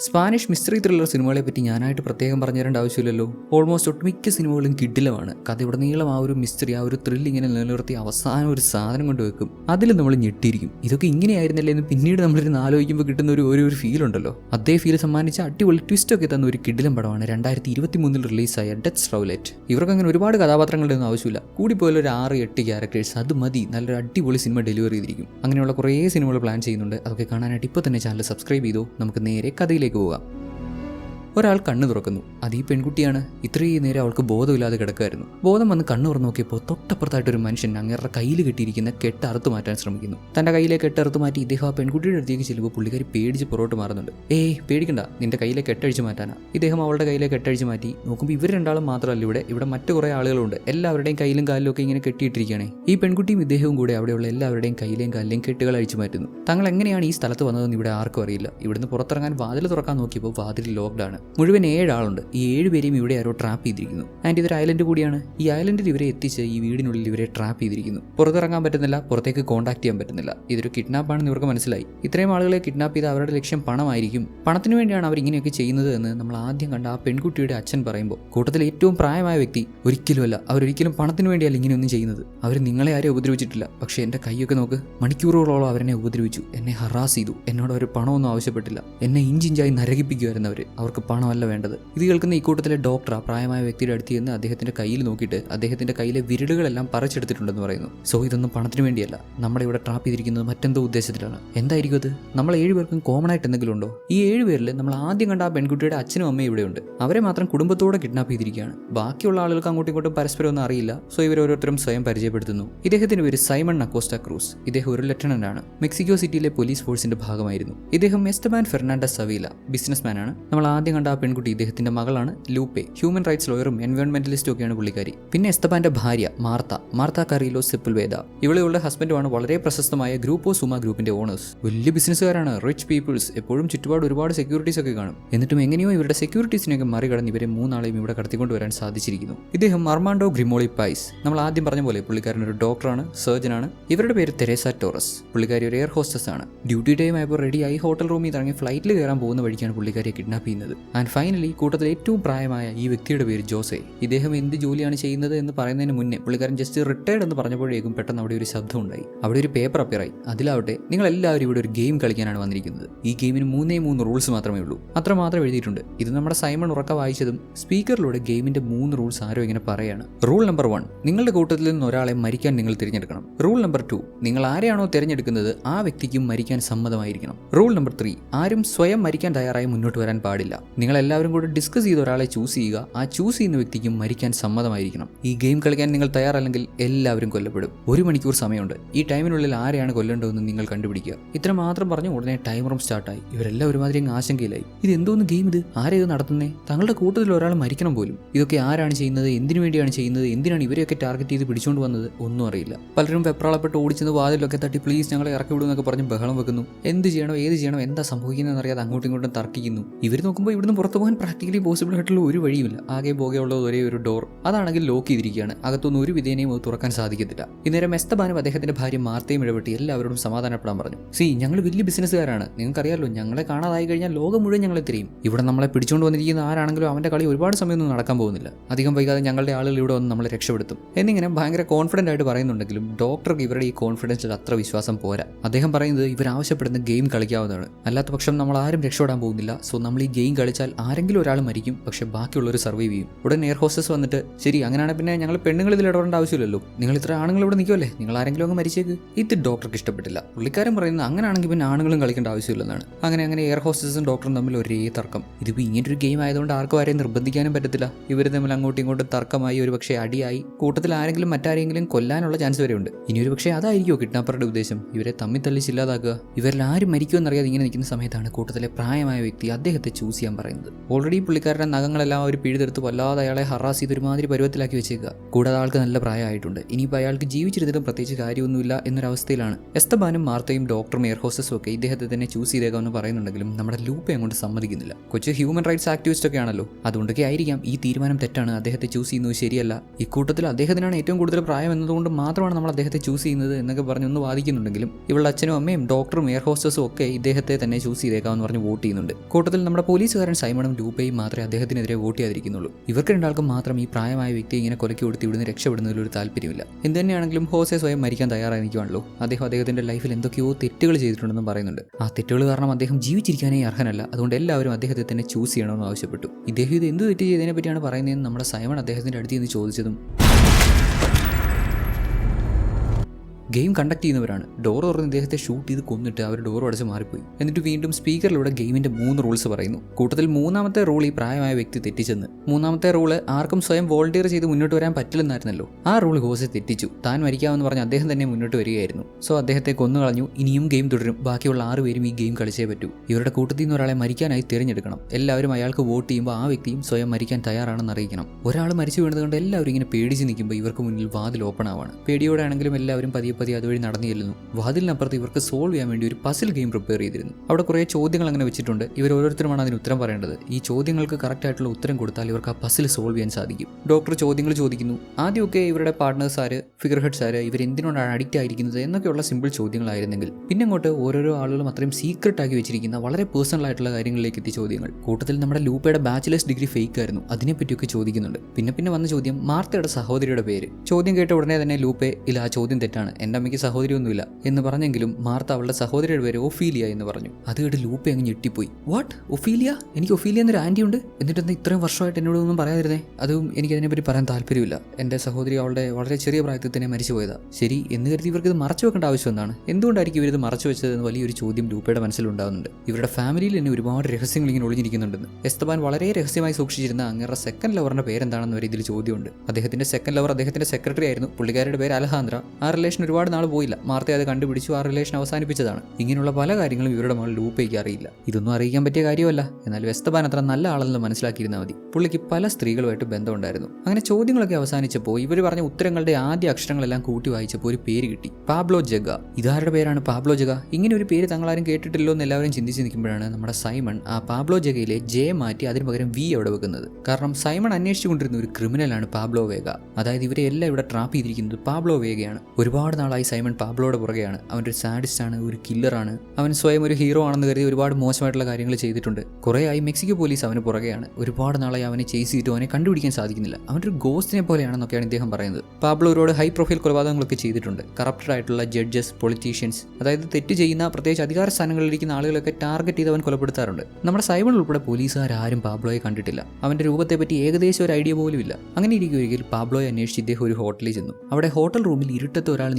Spanish mystery thriller സിനിമകളെ പറ്റി ഞാനായിട്ട് പ്രത്യേകം പറഞ്ഞു തരേണ്ട ആവശ്യമില്ലല്ലോ. ഓൾമോസ്റ്റ് ഒട്ടുമിക്ക സിനിമകളും കിഡിലമാണ്. കഥ ഇവിടെ നീളം ആ ഒരു മിസ്റ്ററി ആ ഒരു ത്രില്ല് ഇങ്ങനെ നിലനിർത്തി അവസാനം ഒരു സാധനം കൊണ്ട് വെക്കും. അതിൽ നമ്മൾ ഞെട്ടിയിരിക്കും. ഇതൊക്കെ ഇങ്ങനെയായിരുന്നല്ലേ എന്ന് പിന്നീട് നമ്മളിരുന്ന് ആലോചിക്കുമ്പോൾ കിട്ടുന്ന ഒരു ഒരു ഒരു ഫീൽ ഉണ്ടല്ലോ. അതേ ഫീൽ സമ്മാനിച്ച അടിപൊളി ട്വിസ്റ്റ് ഒക്കെ തന്ന ഒരു കിഡിലം പടമാണ് രണ്ടായിരത്തി ഇരുപത്തി മൂന്നിൽ റിലീസായ ഡെത്ത് സ്ട്രൗലറ്റ് ഇവർക്ക് അങ്ങനെ ഒരുപാട് കഥാപാത്രങ്ങളുടെ ഒന്നും ആവശ്യമില്ല. പോലെ ഒരു ആറ് എട്ട് ക്യാരക്ടേഴ്സ് അത് മതി. നല്ലൊരു അടിപൊളി സിനിമ ഡെലിവറി ചെയ്തിരിക്കും. അങ്ങനെയുള്ള കുറേ സിനിമകൾ പ്ലാൻ ചെയ്യുന്നുണ്ട്. അതൊക്കെ കാണാനായിട്ട് ഇപ്പോൾ തന്നെ ചാനൽ സബ്സ്ക്രൈബ് ചെയ്തോ. നമുക്ക് നേരെ കഥയിലേക്ക് 계획 5가 ഒരാൾ കണ്ണു തുറക്കുന്നു. അത് ഈ പെൺകുട്ടിയാണ്. ഇത്രയും നേരം അവൾക്ക് ബോധമില്ലാതെ കിടക്കുമായിരുന്നു ബോധം വന്ന് കണ്ണു തുറന്നു നോക്കിയപ്പോൾ തൊട്ടപ്പുറത്തായിട്ട് ഒരു മനുഷ്യൻ അങ്ങേരുടെ കയ്യിൽ കെട്ടിയിരിക്കുന്ന കെട്ട് അറുത്ത് മാറ്റാൻ ശ്രമിക്കുന്നു. തന്റെ കയ്യിലെ കെട്ട് അറുത്ത് മാറ്റി ഇദ്ദേഹം ആ പെൺകുട്ടിയുടെ അടുത്തേക്ക് ചെല്ലുമ്പോൾ പുള്ളിക്കാരി പേടിച്ച് പുറകോട്ട് മാറുന്നുണ്ട്. ഏയ് പേടിക്കണ്ട. നിന്റെ കയ്യിലെ കെട്ടഴിച്ച് മാറ്റാനാ. ഇദ്ദേഹം അവളുടെ കയ്യിലെ കെട്ടഴിച്ച് മാറ്റി. നോക്കുമ്പോൾ ഇവർ രണ്ടാളും മാത്രമല്ല ഇവിടെ. ഇവിടെ മറ്റു കുറേ ആളുകളുണ്ട്. എല്ലാവരുടെയും കയ്യിലും കാലിലും ഒക്കെ ഇങ്ങനെ കെട്ടിയിട്ടിരിക്കുകയാണ്. ഈ പെൺകുട്ടിയും ഇദ്ദേഹവും കൂടെ അവിടെയുള്ള എല്ലാവരുടെയും കയ്യിലെയും കാലിലെയും കെട്ടുകൾ അഴിച്ചു മാറ്റുന്നു. തങ്ങൾ എങ്ങനെയാണ് ഈ സ്ഥലത്ത് വന്നതെന്ന് ഇവിടെ ആർക്കും അറിയില്ല. ഇവിടുന്ന് പുറത്തിറങ്ങാൻ വാതിൽ തുറക്കാൻ നോക്കിയപ്പോൾ വാതിൽ ലോക്ക്ഡ് ആണ്. മുഴുവൻ ഏഴാളുണ്ട്. ഈ ഏഴ് പേരെയും ഇവിടെ ആരോ ട്രാപ്പ് ചെയ്തിരിക്കുന്നു. ആൻഡ് ഇതൊരു ഐലൻഡ് കൂടിയാണ്. ഈ ഐലൻഡിൽ ഇവരെ എത്തിച്ച് ഈ വീടിനുള്ളിൽ ഇവരെ ട്രാപ്പ് ചെയ്തിരിക്കുന്നു. പുറത്തിറങ്ങാൻ പറ്റുന്നില്ല പുറത്തേക്ക് കോൺടാക്ട് ചെയ്യാൻ പറ്റുന്നില്ല. ഇതൊരു കിഡ്നാപ്പ് ആണെന്ന് ഇവർക്ക് മനസ്സിലായി. ഇത്രയും ആളുകളെ കിഡ്നാപ്പ് ചെയ്ത് അവരുടെ ലക്ഷ്യം പണമായിരിക്കും. പണത്തിന് വേണ്ടിയാണ് അവർ ഇങ്ങനെയൊക്കെ ചെയ്യുന്നത് എന്ന് നമ്മൾ ആദ്യം കണ്ട ആ പെൺകുട്ടിയുടെ അച്ഛൻ പറയുമ്പോൾ കൂട്ടത്തിൽ ഏറ്റവും പ്രായമായ വ്യക്തി ഒരിക്കലുമല്ല അവരൊരിക്കലും പണത്തിന് വേണ്ടിയല്ല ഇങ്ങനെയൊന്നും ചെയ്യുന്നത്. അവർ നിങ്ങളെ ആരെയും ഉപദ്രവിച്ചിട്ടില്ല. പക്ഷേ എന്റെ കൈയൊക്കെ നോക്ക് മണിക്കൂറുകളോളം അവരെന്നെ ഉപദ്രവിച്ചു. എന്നെ ഹറാസ് ചെയ്തു. എന്നോട് അവർ പണമൊന്നും ആവശ്യപ്പെട്ടില്ല. എന്നെ ഇഞ്ചിഞ്ചായി നരകിപ്പിക്കുമായിരുന്നു അവർ അവർക്ക് പണമല്ല വേണ്ടത്? ഇത് കേൾക്കുന്ന ഈ കൂട്ടത്തിലെ ഡോക്ടർ ആ പ്രായമായ വ്യക്തിയുടെ അടുത്ത് നിന്ന് അദ്ദേഹത്തിന്റെ കയ്യിൽ നോക്കിയിട്ട് അദ്ദേഹത്തിന്റെ കയ്യിലെ വിരലുകളെല്ലാം പറിച്ചെടുത്തിട്ടുണ്ടെന്ന് പറയുന്നു. സോ ഇതൊന്നും പണത്തിന് വേണ്ടിയല്ല. നമ്മുടെ ഇവിടെ ട്രാപ്പ് ചെയ്തിരിക്കുന്നത് മറ്റെന്തോ ഉദ്ദേശത്തിലാണ്. എന്തായിരിക്കും അത്? നമ്മൾ ഏഴുപേർക്കും കോമൺ ആയിട്ട് എന്തെങ്കിലും ഉണ്ടോ? ഈ ഏഴുപേരിൽ നമ്മൾ ആദ്യം കണ്ട ആ പെൺകുട്ടിയുടെ അച്ഛനും അമ്മയും ഇവിടെയുണ്ട് അവരെ മാത്രം കുടുംബത്തോടെ കിഡ്നാപ്പ് ചെയ്തിരിക്കുകയാണ്. ബാക്കിയുള്ള ആളുകൾക്ക് അങ്ങോട്ടും ഇങ്ങോട്ടും പരസ്പരം ഒന്നും അറിയില്ല. സോ ഇവർ ഓരോരുത്തരും സ്വയം പരിചയപ്പെടുത്തുന്നു. ഇദ്ദേഹത്തിന്റെ പേര് സൈമൺ നക്കോസ്റ്റ ക്രൂസ്. ഇദ്ദേഹം ഒരു ലെഫ്റ്റനന്റ് ആണ് മെക്സിക്കോ സിറ്റിയിലെ പോലീസ് ഫോഴ്സിന്റെ ഭാഗമായിരുന്നു. ഇദ്ദേഹം എസ്റ്റബാൻ ഫെർണാണ്ടസ് സവീല ബിസിനസ്മാൻ ആണ്. നമ്മൾ ആദ്യം കണ്ട ആ പെൺകുട്ടി ഇദ്ദേഹത്തിന്റെ മകളാണ് ലൂപ്പെ. ഹ്യൂമൻ റൈറ്റ്സ് ലോയറും എൻവയോൺമെന്റലിസ്റ്റും ഒക്കെയാണ് പുള്ളിക്കാരി. പിന്നെ എസ്തബാന്റെ ഭാര്യ മാർത്ത മാർത്ത കറീലോ സിപ്പിൾവേദ ഇവളുടെ ഹസ്ബൻഡുമാണ് വളരെ പ്രശസ്തമായ ഗ്രൂപ്പോ സുമ ഗ്രൂപ്പിന്റെ ഓണേഴ്സ് വലിയ ബിസിനസ്സുകാരാണ് റിച്ച് പീപ്പിൾസ് എപ്പോഴും ചുറ്റുപാട് ഒരുപാട് സെക്യൂരിറ്റീസ് ഒക്കെ കാണും. എന്നിട്ടും എങ്ങനെയോ ഇവരുടെ സെക്യൂരിറ്റീസിനെയൊക്കെ മറികടന്ന് ഇവരെ മൂന്നാളെയും ഇവിടെ കടത്തിക്കൊണ്ടുവരാൻ സാധിച്ചിരിക്കുന്നു. ഇദ്ദേഹം അർമാൻഡോ ഗ്രിമോളി പൈസ്. നമ്മൾ ആദ്യം പറഞ്ഞ പോലെ പുള്ളിക്കാരൻ ഒരു ഡോക്ടറാണ് സർജനാണ് ഇവരുടെ പേര് തെരേസ ടോറസ്. പുള്ളിക്കാരി ഒരു എയർ ഹോസ്റ്റസ് ആണ്. ഡ്യൂട്ടി ടൈം ആയപ്പോൾ റെഡിയായി ഹോട്ടൽ റൂമിൽ ഇറങ്ങി ഫ്ലൈറ്റിൽ കയറാൻ പോകുന്ന വഴിക്കാണ് പുള്ളിക്കാരിയെ കിഡ്നാപ്പ് ചെയ്യുന്നത്. ആൻഡ് ഫൈനലി കൂട്ടത്തിൽ ഏറ്റവും പ്രായമായ ഈ വ്യക്തിയുടെ പേര് ജോസെ. ഇദ്ദേഹം എന്ത് ജോലിയാണ് ചെയ്യുന്നത് എന്ന് പറയുന്നതിന് മുന്നേ പുള്ളിക്കാരൻ ജസ്റ്റ് റിട്ടയർഡ് എന്ന് പറഞ്ഞപ്പോഴേക്കും പെട്ടെന്ന് അവിടെ ഒരു ശബ്ദം ഉണ്ടായി അവിടെ ഒരു പേപ്പർ അപ്പിയറായി അതിലാവട്ടെ നിങ്ങൾ എല്ലാവരും ഇവിടെ ഒരു ഗെയിം കളിക്കാനാണ് വന്നിരിക്കുന്നത്. ഈ ഗെയിമിന് മൂന്നേ മൂന്ന് റൂൾസ് മാത്രമേ ഉള്ളൂ. അത്ര മാത്രം എഴുതിയിട്ടുണ്ട്. ഇത് നമ്മുടെ സൈമൺ ഉറക്ക വായിച്ചതും സ്പീക്കറിലൂടെ ഗെയിമിന്റെ മൂന്ന് റൂൾസ് ആരോ ഇങ്ങനെ പറയാണ്. റൂൾ നമ്പർ വൺ നിങ്ങളുടെ കൂട്ടത്തിൽ നിന്ന് ഒരാളെ മരിക്കാൻ നിങ്ങൾ തിരഞ്ഞെടുക്കണം. റൂൾ നമ്പർ ടു നിങ്ങൾ ആരെയാണോ തിരഞ്ഞെടുക്കുന്നത് ആ വ്യക്തിക്കും മരിക്കാൻ സമ്മതമായിരിക്കണം. റൂൾ നമ്പർ ത്രീ ആരും സ്വയം മരിക്കാൻ തയ്യാറായി മുന്നോട്ട് വരാൻ പാടില്ല. നിങ്ങൾ എല്ലാവരും കൂടെ ഡിസ്കസ് ചെയ്ത് ഒരാളെ ചൂസ് ചെയ്യുക. ആ ചൂസ് ചെയ്യുന്ന വ്യക്തിക്കും മരിക്കാൻ സമ്മതമായിരിക്കണം. ഈ ഗെയിം കളിക്കാൻ നിങ്ങൾ തയ്യാറല്ലെങ്കിൽ എല്ലാവരും കൊല്ലപ്പെടും. ഒരു മണിക്കൂർ സമയമുണ്ട്. ഈ ടൈമിനുള്ളിൽ ആരെയാണ് കൊല്ലേണ്ടതെന്ന് നിങ്ങൾ കണ്ടുപിടിക്കുക. ഇത്ര മാത്രം പറഞ്ഞു ഉടനെ ടൈമറും സ്റ്റാർട്ടായി ഇവരെല്ലാം ഒരുമാതിരി ആശങ്കയിലായി. ഇത് എന്തോന്ന് ഗെയിം ഇത്? ആരെയത് നടത്തുന്നേ? തങ്ങളുടെ കൂട്ടത്തിൽ ഒരാൾ മരിക്കണം പോലും. ഇതൊക്കെ ആരാണ് ചെയ്യുന്നത്? എന്തിനു വേണ്ടിയാണ് ചെയ്യുന്നത്? എന്തിനാണ് ഇവരെയൊക്കെ ടാർഗറ്റ് ചെയ്ത് പിടിച്ചുകൊണ്ട് വന്നത്? ഒന്നും അറിയില്ല. പലരും വെപ്രാളപ്പെട്ട് ഓടിച്ചെന്ന് വാതിലൊക്കെ തട്ടി പ്ലീസ് ഞങ്ങളെ ഇറക്കി വിടുമെന്നൊക്കെ പറഞ്ഞ് ബഹളം വെക്കുന്നു. എന്ത് ചെയ്യണം? ഏത് ചെയ്യണം? എന്താ സംഭവിക്കുന്നതെന്ന് അറിയാതെ അങ്ങോട്ടും ഇങ്ങോട്ടും തർക്കിക്കുന്നു. ഇവർ നോക്കുമ്പോൾ ഇവിടുന്ന് പുറത്തു പോകാൻ പ്രാക്ടിക്കലി പോസിബിൾ ആയിട്ടുള്ള ഒരു വഴിയുമില്ല. ആകെ പോകെയുള്ളത് ഒരേ ഒരു ഡോർ അതാണെങ്കിൽ ലോക്ക് ചെയ്തിരിക്കുകയാണ്. അകത്തൊന്നും ഒരു വിധേനയും അത് തുറക്കാൻ സാധിക്കത്തില്ല. ഇന്നേരം മെസ്തബാനും അദ്ദേഹത്തിന്റെ ഭാര്യ മാർത്തയും ഇടപെട്ട് എല്ലാവരോടും സമാധാനപ്പെടാൻ പറഞ്ഞു. സി ഞങ്ങൾ വലിയ ബിസിനസ്സുകാരാണ്. നിങ്ങൾക്കറിയാലോ ഞങ്ങളെ കാണാതായി കഴിഞ്ഞാൽ ലോകം മുഴുവൻ ഞങ്ങളെ തിരിയും. ഇവിടെ നമ്മളെ പിടിച്ചുകൊണ്ട് വന്നിരിക്കുന്ന ആരാണെങ്കിലും അവന്റെ കളി ഒരുപാട് സമയമൊന്നും നടക്കാൻ പോകുന്നില്ല. അധികം വൈകാതെ ഞങ്ങളുടെ ആളുകൾ ഇവിടെ വന്ന് നമ്മളെ രക്ഷപ്പെടുത്തും. എന്നിങ്ങനെ ഭയങ്കര കോൺഫിഡന്റ് ആയിട്ട് പറയുന്നുണ്ടെങ്കിലും ഡോക്ടർക്ക് ഇവരുടെ ഈ കോൺഫിഡൻസിൽ അത്ര വിശ്വാസം പോരാ. അദ്ദേഹം പറയുന്നത് ഇവർ ആവശ്യപ്പെടുന്ന ഗെയിം കളിക്കാവുന്നതാണ്. അല്ലാത്ത പക്ഷം നമ്മൾ ആരും രക്ഷപ്പെടാൻ പോകുന്നില്ല. സോ നമ്മൾ ഈ ഗെയിം കളിച്ചാൽ ആരെങ്കിലും ഒരാൾ മരിക്കും പക്ഷെ ബാക്കിയുള്ളവർ സർവൈവ് ചെയ്യും. ഉടൻ എയർ ഹോസ്റ്റസ് വന്നിട്ട് ശരി അങ്ങനെയാണ് പിന്നെ ഞങ്ങൾ പെണ്ണുങ്ങൾ ഇതിൽ ഇടപെടേണ്ട ആവശ്യമില്ലല്ലോ. നിങ്ങൾ ഇത്ര ആണുങ്ങൾ ഇവിടെ നിൽക്കുമല്ലേ നിങ്ങൾ ആരെങ്കിലും അങ്ങ് മരിച്ചേക്ക്. ഇത് ഡോക്ടർക്ക് ഇഷ്ടപ്പെട്ടില്ല. പുള്ളിക്കാരൻ പറയുന്നത് അങ്ങനെയാണെങ്കിൽ പിന്നെ ആണുങ്ങളും കളിക്കേണ്ട ആവശ്യമില്ലെന്നാണ്. അങ്ങനെ അങ്ങനെ എയർ ഹോസ്റ്റസും ഡോക്ടറും തമ്മിൽ ഒരേ തർക്കം. ഇതിപ്പോൾ ഇങ്ങനെ ഒരു ഗെയിം ആയതുകൊണ്ട് ആർക്കും ആരെയും നിർബന്ധിക്കാനും പറ്റത്തില്ല. ഇവർ തമ്മിൽ അങ്ങോട്ടും ഇങ്ങോട്ടും തർക്കമായി ഒരു പക്ഷേ അടിയായി. കൂട്ടത്തിൽ ആരെങ്കിലും മറ്റാരെങ്കിലും കൊല്ലാനുള്ള ചാൻസ് വരെ ഉണ്ട്. ഇനി ഒരു പക്ഷേ അതായിരിക്കുമോ കിഡ്നാപ്പറുടെ ഉദ്ദേശം? ഇവരെ തമ്മിൽ തള്ളിച്ചില്ലാതാക്കുക ഇവരിൽ ആരും മരിക്കുമെന്നറിയാതെ ഇങ്ങനെ നിൽക്കുന്ന സമയത്താണ് കൂട്ടത്തിലെ പ്രായമായ വ്യക്തി അദ്ദേഹത്തെ ചൂസ് ചെയ്യാൻ പറയുന്നത്. ഓൾറെഡി പുള്ളിക്കാരുടെ നഖങ്ങളെല്ലാം അവർ പിഴുതെടുത്ത് വല്ലാതെ അയാളെ ഹറാസ് ചെയ്ത് ഒരുമാതിരി പരുവത്തിലാക്കി വെച്ചേക്കുക കൂടാതെ ആൾക്ക് നല്ല പ്രായമായിട്ടുണ്ട്. ഇനിയിപ്പോൾ അയാൾക്ക് ജീവിച്ചിരുന്നിട്ടും പ്രത്യേകിച്ച് കാര്യമൊന്നുമില്ല എന്നൊരവസ്ഥയിലാണ്. എസ്തബാനും മാർത്തയും ഡോക്ടറും എയർ ഹോസ്റ്റസും ഒക്കെ ഇദ്ദേഹത്തെ തന്നെ ചൂസ് ചെയ്തേക്കാമെന്ന് പറയുന്നുണ്ടെങ്കിലും നമ്മുടെ ലൂപ്പെ അങ്ങോട്ട് സമ്മതിക്കുന്നില്ല. കൊച്ചു ഹ്യൂമൻ റൈറ്റ്സ് ആക്ടിവിസ്റ്റ് ഒക്കെ ആണല്ലോ. അതുകൊണ്ടൊക്കെ ആയിരിക്കാം ഈ തീരുമാനം തെറ്റാണ്. അദ്ദേഹത്തെ ചൂസ് ചെയ്യുന്നത് ശരിയല്ല. ഇക്കൂട്ടത്തിൽ അദ്ദേഹത്തിനാണ് ഏറ്റവും കൂടുതൽ പ്രായം എന്നതുകൊണ്ട് മാത്രമാണ് നമ്മൾ അദ്ദേഹത്തെ ചൂസ് ചെയ്യുന്നത് എന്നൊക്കെ പറഞ്ഞ് ഒന്ന് വാദിക്കുന്നുണ്ടെങ്കിലും ഇവളുടെ അച്ഛനും അമ്മയും ഡോക്ടറും എയർ ഹോസ്റ്റസും ഒക്കെ ഇദ്ദേഹത്തെ തന്നെ ചൂസ് ചെയ്തേക്കാമെന്ന് പറഞ്ഞ് വോട്ട് ചെയ്യുന്നുണ്ട്. കൂട്ടത്തിൽ നമ്മുടെ പോലീസുകാരൻ സൈമണും ലൂപ്പയും മാത്രമേ അദ്ദേഹത്തിനെതിരെ വോട്ട് ചെയ്യാതിരിക്കുന്നുള്ളൂ. ഇവർക്ക് രണ്ടാൾക്കും മാത്രം ഈ പ്രായമായ വ്യക്തി ഇങ്ങനെ കൊലക്കി കൊടുത്ത് ഇവിടുന്ന് രക്ഷപ്പെടുന്നതിൽ ഒരു താല്പര്യമില്ല. എന്ത് തന്നെയാണെങ്കിലും ഹോസെ സ്വയം മരിക്കാൻ തയ്യാറായിരിക്കുവാണല്ലോ. അദ്ദേഹം അദ്ദേഹത്തിന്റെ ലൈഫിൽ എന്തൊക്കെയോ തെറ്റുകൾ ചെയ്തിട്ടുണ്ടെന്നും പറയുന്നുണ്ട്. ആ തെറ്റുകൾ കാരണം അദ്ദേഹം ജീവിച്ചിരിക്കാനേ അർഹനല്ല. അതുകൊണ്ട് എല്ലാവരും അദ്ദേഹത്തെ തന്നെ ചൂസ് ചെയ്യണമെന്ന് ആവശ്യപ്പെട്ടു. ഇദ്ദേഹം ഇത് എന്ത് തെറ്റ് ചെയ്തതിനെ പറ്റിയാണ് പറയുന്നതെന്ന് നമ്മുടെ സൈമൺ അദ്ദേഹത്തിന്റെ അടുത്ത് നിന്ന് ചോദിച്ചതും ഗെയിം കണ്ടക്ട് ചെയ്യുന്നവരാണ്. ഡോർ തുറന്ന് ഇദ്ദേഹത്തെ ഷൂട്ട് ചെയ്ത് കൊന്നിട്ട് അവർ ഡോർ അടച്ച് മാറിപ്പോയി. എന്നിട്ട് വീണ്ടും സ്പീക്കറിലൂടെ ഗെയിമിന്റെ മൂന്ന് റൂൾസ് പറയുന്നു. കൂട്ടത്തിൽ മൂന്നാമത്തെ റൂൾ ഈ പ്രായമായ വ്യക്തി തെറ്റിച്ചെന്ന്. മൂന്നാമത്തെ റൂൾ ആർക്കും സ്വയം വോളണ്ടിയർ ചെയ്ത് മുന്നോട്ട് വരാൻ പറ്റില്ലെന്നായിരുന്നല്ലോ. ആ റൂൾ ഹോസെ തെറ്റിച്ചു. താൻ മരിക്കാമെന്ന് പറഞ്ഞ് അദ്ദേഹം തന്നെ മുന്നോട്ട് വരികയായിരുന്നു. സോ അദ്ദേഹത്തെ കൊന്നു കളഞ്ഞു ഇനിയും ഗെയിം തുടരും. ബാക്കിയുള്ള ആറ് പേരും ഈ ഗെയിം കളിച്ചേ പറ്റൂ. ഇവരുടെ കൂട്ടത്തിൽ നിന്ന് ഒരാളെ മരിക്കാനായി തിരഞ്ഞെടുക്കണം. എല്ലാവരും അയാൾക്ക് വോട്ട് ചെയ്യുമ്പോൾ ആ വ്യക്തിയും സ്വയം മരിക്കാൻ തയ്യാറാണെന്ന് അറിയിക്കണം. ഒരാൾ മരിച്ചു വീണത് കൊണ്ട് എല്ലാവരും ഇങ്ങനെ പേടിച്ച് നിൽക്കുമ്പോൾ ഇവർക്ക് മുന്നിൽ വാതിൽ ഓപ്പൺ ആവാണ്. പേടിയോടെ ആണെങ്കിലും എല്ലാവരും പതിയെ പതിയെ അതുവഴി നടന്നു ചെല്ലുന്നു വാതിലിനപ്പുറത്ത് ഇവർക്ക് സോൾവ് ചെയ്യാൻ വേണ്ടി ഒരു പസിൽ ഗെയിം പ്രിപ്പയർ ചെയ്തിരുന്നു. അവിടെ കുറേ ചോദ്യങ്ങൾ അങ്ങനെ വെച്ചിട്ടുണ്ട്. ഇവർ ഓരോരുത്തരുമാണ് അതിന് ഉത്തരം പറയേണ്ടത്. ഈ ചോദ്യങ്ങൾക്ക് കറക്റ്റ് ആയിട്ടുള്ള ഉത്തരം കൊടുത്താൽ ഇവർക്ക് ആ പസിൽ സോൾവ് ചെയ്യാൻ സാധിക്കും. ഡോക്ടർ ചോദ്യങ്ങൾ ചോദിക്കുന്നു. ആദ്യമൊക്കെ ഇവരുടെ പാർട്ട്നേഴ്സ് ആര് ഫിഗർ ഹെഡ്സ് ആര് ഇവർ എന്തിനോടാണ് അഡിക്റ്റ് ആയിരിക്കുന്നത് എന്നൊക്കെയുള്ള സിമ്പിൾ ചോദ്യങ്ങളായിരുന്നെങ്കിൽ പിന്നെ അങ്ങോട്ട് ഓരോരോ ആളുകളും അത്രയും സീക്രട്ട് ആക്കി വെച്ചിരിക്കുന്ന വളരെ പേഴ്സണൽ ആയിട്ടുള്ള കാര്യങ്ങളിലേക്ക് എത്തിയ ചോദ്യങ്ങൾ. കൂട്ടത്തിൽ നമ്മുടെ ലൂപ്പയുടെ ബാച്ചിലേഴ്സ് ഡിഗ്രി ഫേക്ക് ആയിരുന്നു. അതിനെപ്പറ്റിയൊക്കെ ചോദിക്കുന്നുണ്ട്. പിന്നെ പിന്നെ വന്ന ചോദ്യം മാർത്തയുടെ സഹോദരിയുടെ പേര്. ചോദ്യം കേട്ട ഉടനെ തന്നെ ലൂപ്പെ ഇല്ല ആ ചോദ്യം തെറ്റാണ്. എന്റെ അമ്മയ്ക്ക് സഹോദരിയൊന്നുമില്ല എന്ന് പറഞ്ഞെങ്കിലും മാർത്ത അവളുടെ സഹോദരിയുടെ പേര് ഒഫീലിയ എന്ന് പറഞ്ഞു. അത് കേട്ട് ലൂപ്പ് അങ്ങ് ഞെട്ടിപ്പോയി. വാട്ട്? ഒഫീലിയ? എനിക്ക് ഒഫീലിയ എന്നൊരു ആന്റി ഉണ്ട്? എന്നിട്ട് എന്താ ഇത്രയും വർഷമായിട്ട് എന്നോട് ഒന്നും പറയാതിരുന്നേ? അതും എനിക്ക് അതിനെപ്പറ്റി പറയാൻ താല്പര്യമില്ല. എന്റെ സഹോദരി അവളുടെ വളരെ ചെറിയ പ്രായത്തിൽ തന്നെ മരിച്ചു പോയതാ. ശരി എന്ന് കരുതി ഇവർക്ക് ഇത് മറച്ചു വെക്കേണ്ട ആവശ്യം എന്താണ്? എന്തുകൊണ്ടായിരിക്കും ഇവരിത് മറച്ചു വെച്ചതെന്ന് വലിയൊരു ചോദ്യം ലൂപ്പയുടെ മനസ്സിലുണ്ടാകുന്നുണ്ട് ഇവരുടെ ഫാമിലിയിൽ തന്നെ ഒരുപാട് രഹസ്യങ്ങൾ ഇങ്ങനെ ഒളിഞ്ഞിരിക്കുന്നുണ്ടെന്ന്. എസ്തബാൻ വളരെ രഹസ്യമായി സൂക്ഷിച്ചിരുന്ന അങ്ങേറെ സെക്കൻഡ് ലവറിന്റെ പേരെന്താണെന്ന് വരെ ഇതിൽ ചോദ്യമുണ്ട്. അദ്ദേഹത്തിന്റെ സെക്കൻഡ് ലവർ അദ്ദേഹത്തിന്റെ സെക്രട്ടറി ആയിരുന്നു. പുള്ളിക്കാരുടെ പേര് അലഹാന്ദ്ര. ആ റിലേഷൻ ഒരുപാട് നാൾ പോയില്ല. മാർത്തെ അത് കണ്ടുപിടിച്ചു ആ റിലേഷൻ അവസാനിപ്പിച്ചതാണ്. ഇങ്ങനെയുള്ള പല കാര്യങ്ങളും ഇവരുടെ മകൾ ലൂപ്പയ്ക്ക് അറിയില്ല. ഇതൊന്നും അറിയിക്കാൻ പറ്റിയ കാര്യമല്ല. എന്നാൽ വെസ്തബാൻ അത്ര നല്ല ആളെന്ന് മനസ്സിലാക്കിയിരുന്നാൽ മതി. പുള്ളിക്ക് പല സ്ത്രീകളുമായിട്ട് ബന്ധമുണ്ടായിരുന്നു. അങ്ങനെ ചോദ്യങ്ങളൊക്കെ അവസാനിച്ചപ്പോൾ ഇവർ പറഞ്ഞ ഉത്തരങ്ങളുടെ ആദ്യ അക്ഷരങ്ങളെല്ലാം കൂട്ടി വായിച്ചപ്പോൾ ഒരു പേര് കിട്ടി. പാബ്ലോ ജഗ. ഇതാരുടെ പേരാണ് പാബ്ലോ ജഗ? ഇങ്ങനെ ഒരു പേര് തങ്ങൾ ആരും കേട്ടിട്ടില്ലോ എന്ന് എല്ലാവരും ചിന്തിച്ച് നിൽക്കുമ്പോഴാണ് നമ്മുടെ സൈമൺ ആ പാബ്ലോ ജഗയിലെ ജെ മാറ്റി അതിന് പകരം വി അവിടെ വെക്കുന്നത്. കാരണം സൈമൺ അന്വേഷിച്ചുകൊണ്ടിരുന്ന ഒരു ക്രിമിനലാണ് പാബ്ലോ വേഗ. അതായത് ഇവരെ എല്ലാം ഇവിടെ ട്രാപ്പ് ചെയ്തിരിക്കുന്നത് പാബ്ലോ വേഗയാണ്. ഒരുപാട് നാളായി സൈമൺ പാബ്ലോയുടെ പുറകെയാണ്. അവനൊരു ഒരു സാഡിസ്റ്റ് ആണ് ഒരു കില്ലറാണ്. അവൻ സ്വയം ഒരു ഹീറോ ആണെന്ന് കരുതി ഒരുപാട് മോശമായിട്ടുള്ള കാര്യങ്ങൾ ചെയ്തിട്ടുണ്ട്. കുറേ ആയി മെക്സിക്കോ പോലീസ് അവന് പുറകെയാണ്. ഒരുപാട് നാളായി അവനെ ചേസ് ചെയ്തിട്ട് അവനെ കണ്ടുപിടിക്കാൻ സാധിക്കുന്നില്ല. അവന്റെ ഒരു ഗോസ്റ്റിനെ പോലെയാണെന്നൊക്കെയാണ് ഇദ്ദേഹം പറയുന്നത്. പാബ്ലോ ഹൈ പ്രൊഫൈൽ കൊലപാതകങ്ങളൊക്കെ ചെയ്തിട്ടുണ്ട്. കറപ്റ്റഡ് ആയിട്ടുള്ള ജഡ്ജസ് പൊളിറ്റീഷ്യൻസ് അതായത് തെറ്റ് ചെയ്യുന്ന പ്രത്യേകിച്ച് അധികാര സ്ഥാനങ്ങളിലിരിക്കുന്ന ആളുകളൊക്കെ ടാർഗറ്റ് ചെയ്ത് അവൻ കൊലപ്പെടുത്താറുണ്ട്. നമ്മുടെ സൈബൺ ഉൾപ്പെടെ പോലീസുകാരും പാബ്ലോയെ കണ്ടിട്ടില്ല. അവന്റെ രൂപത്തെ പറ്റി ഏകദേശം ഒരു ഐഡിയ പോലും ഇല്ല അങ്ങനെ ഇരിക്കുകയൊരിക്കൽ പാബ്ലോയെ അന്വേഷിച്ച് ഇദ്ദേഹം ഒരു ഹോട്ടലിൽ ചെന്നു. അവിടെ ഹോട്ടൽ റൂമിൽ ഇരുട്ടത്ത് ഒരാൾ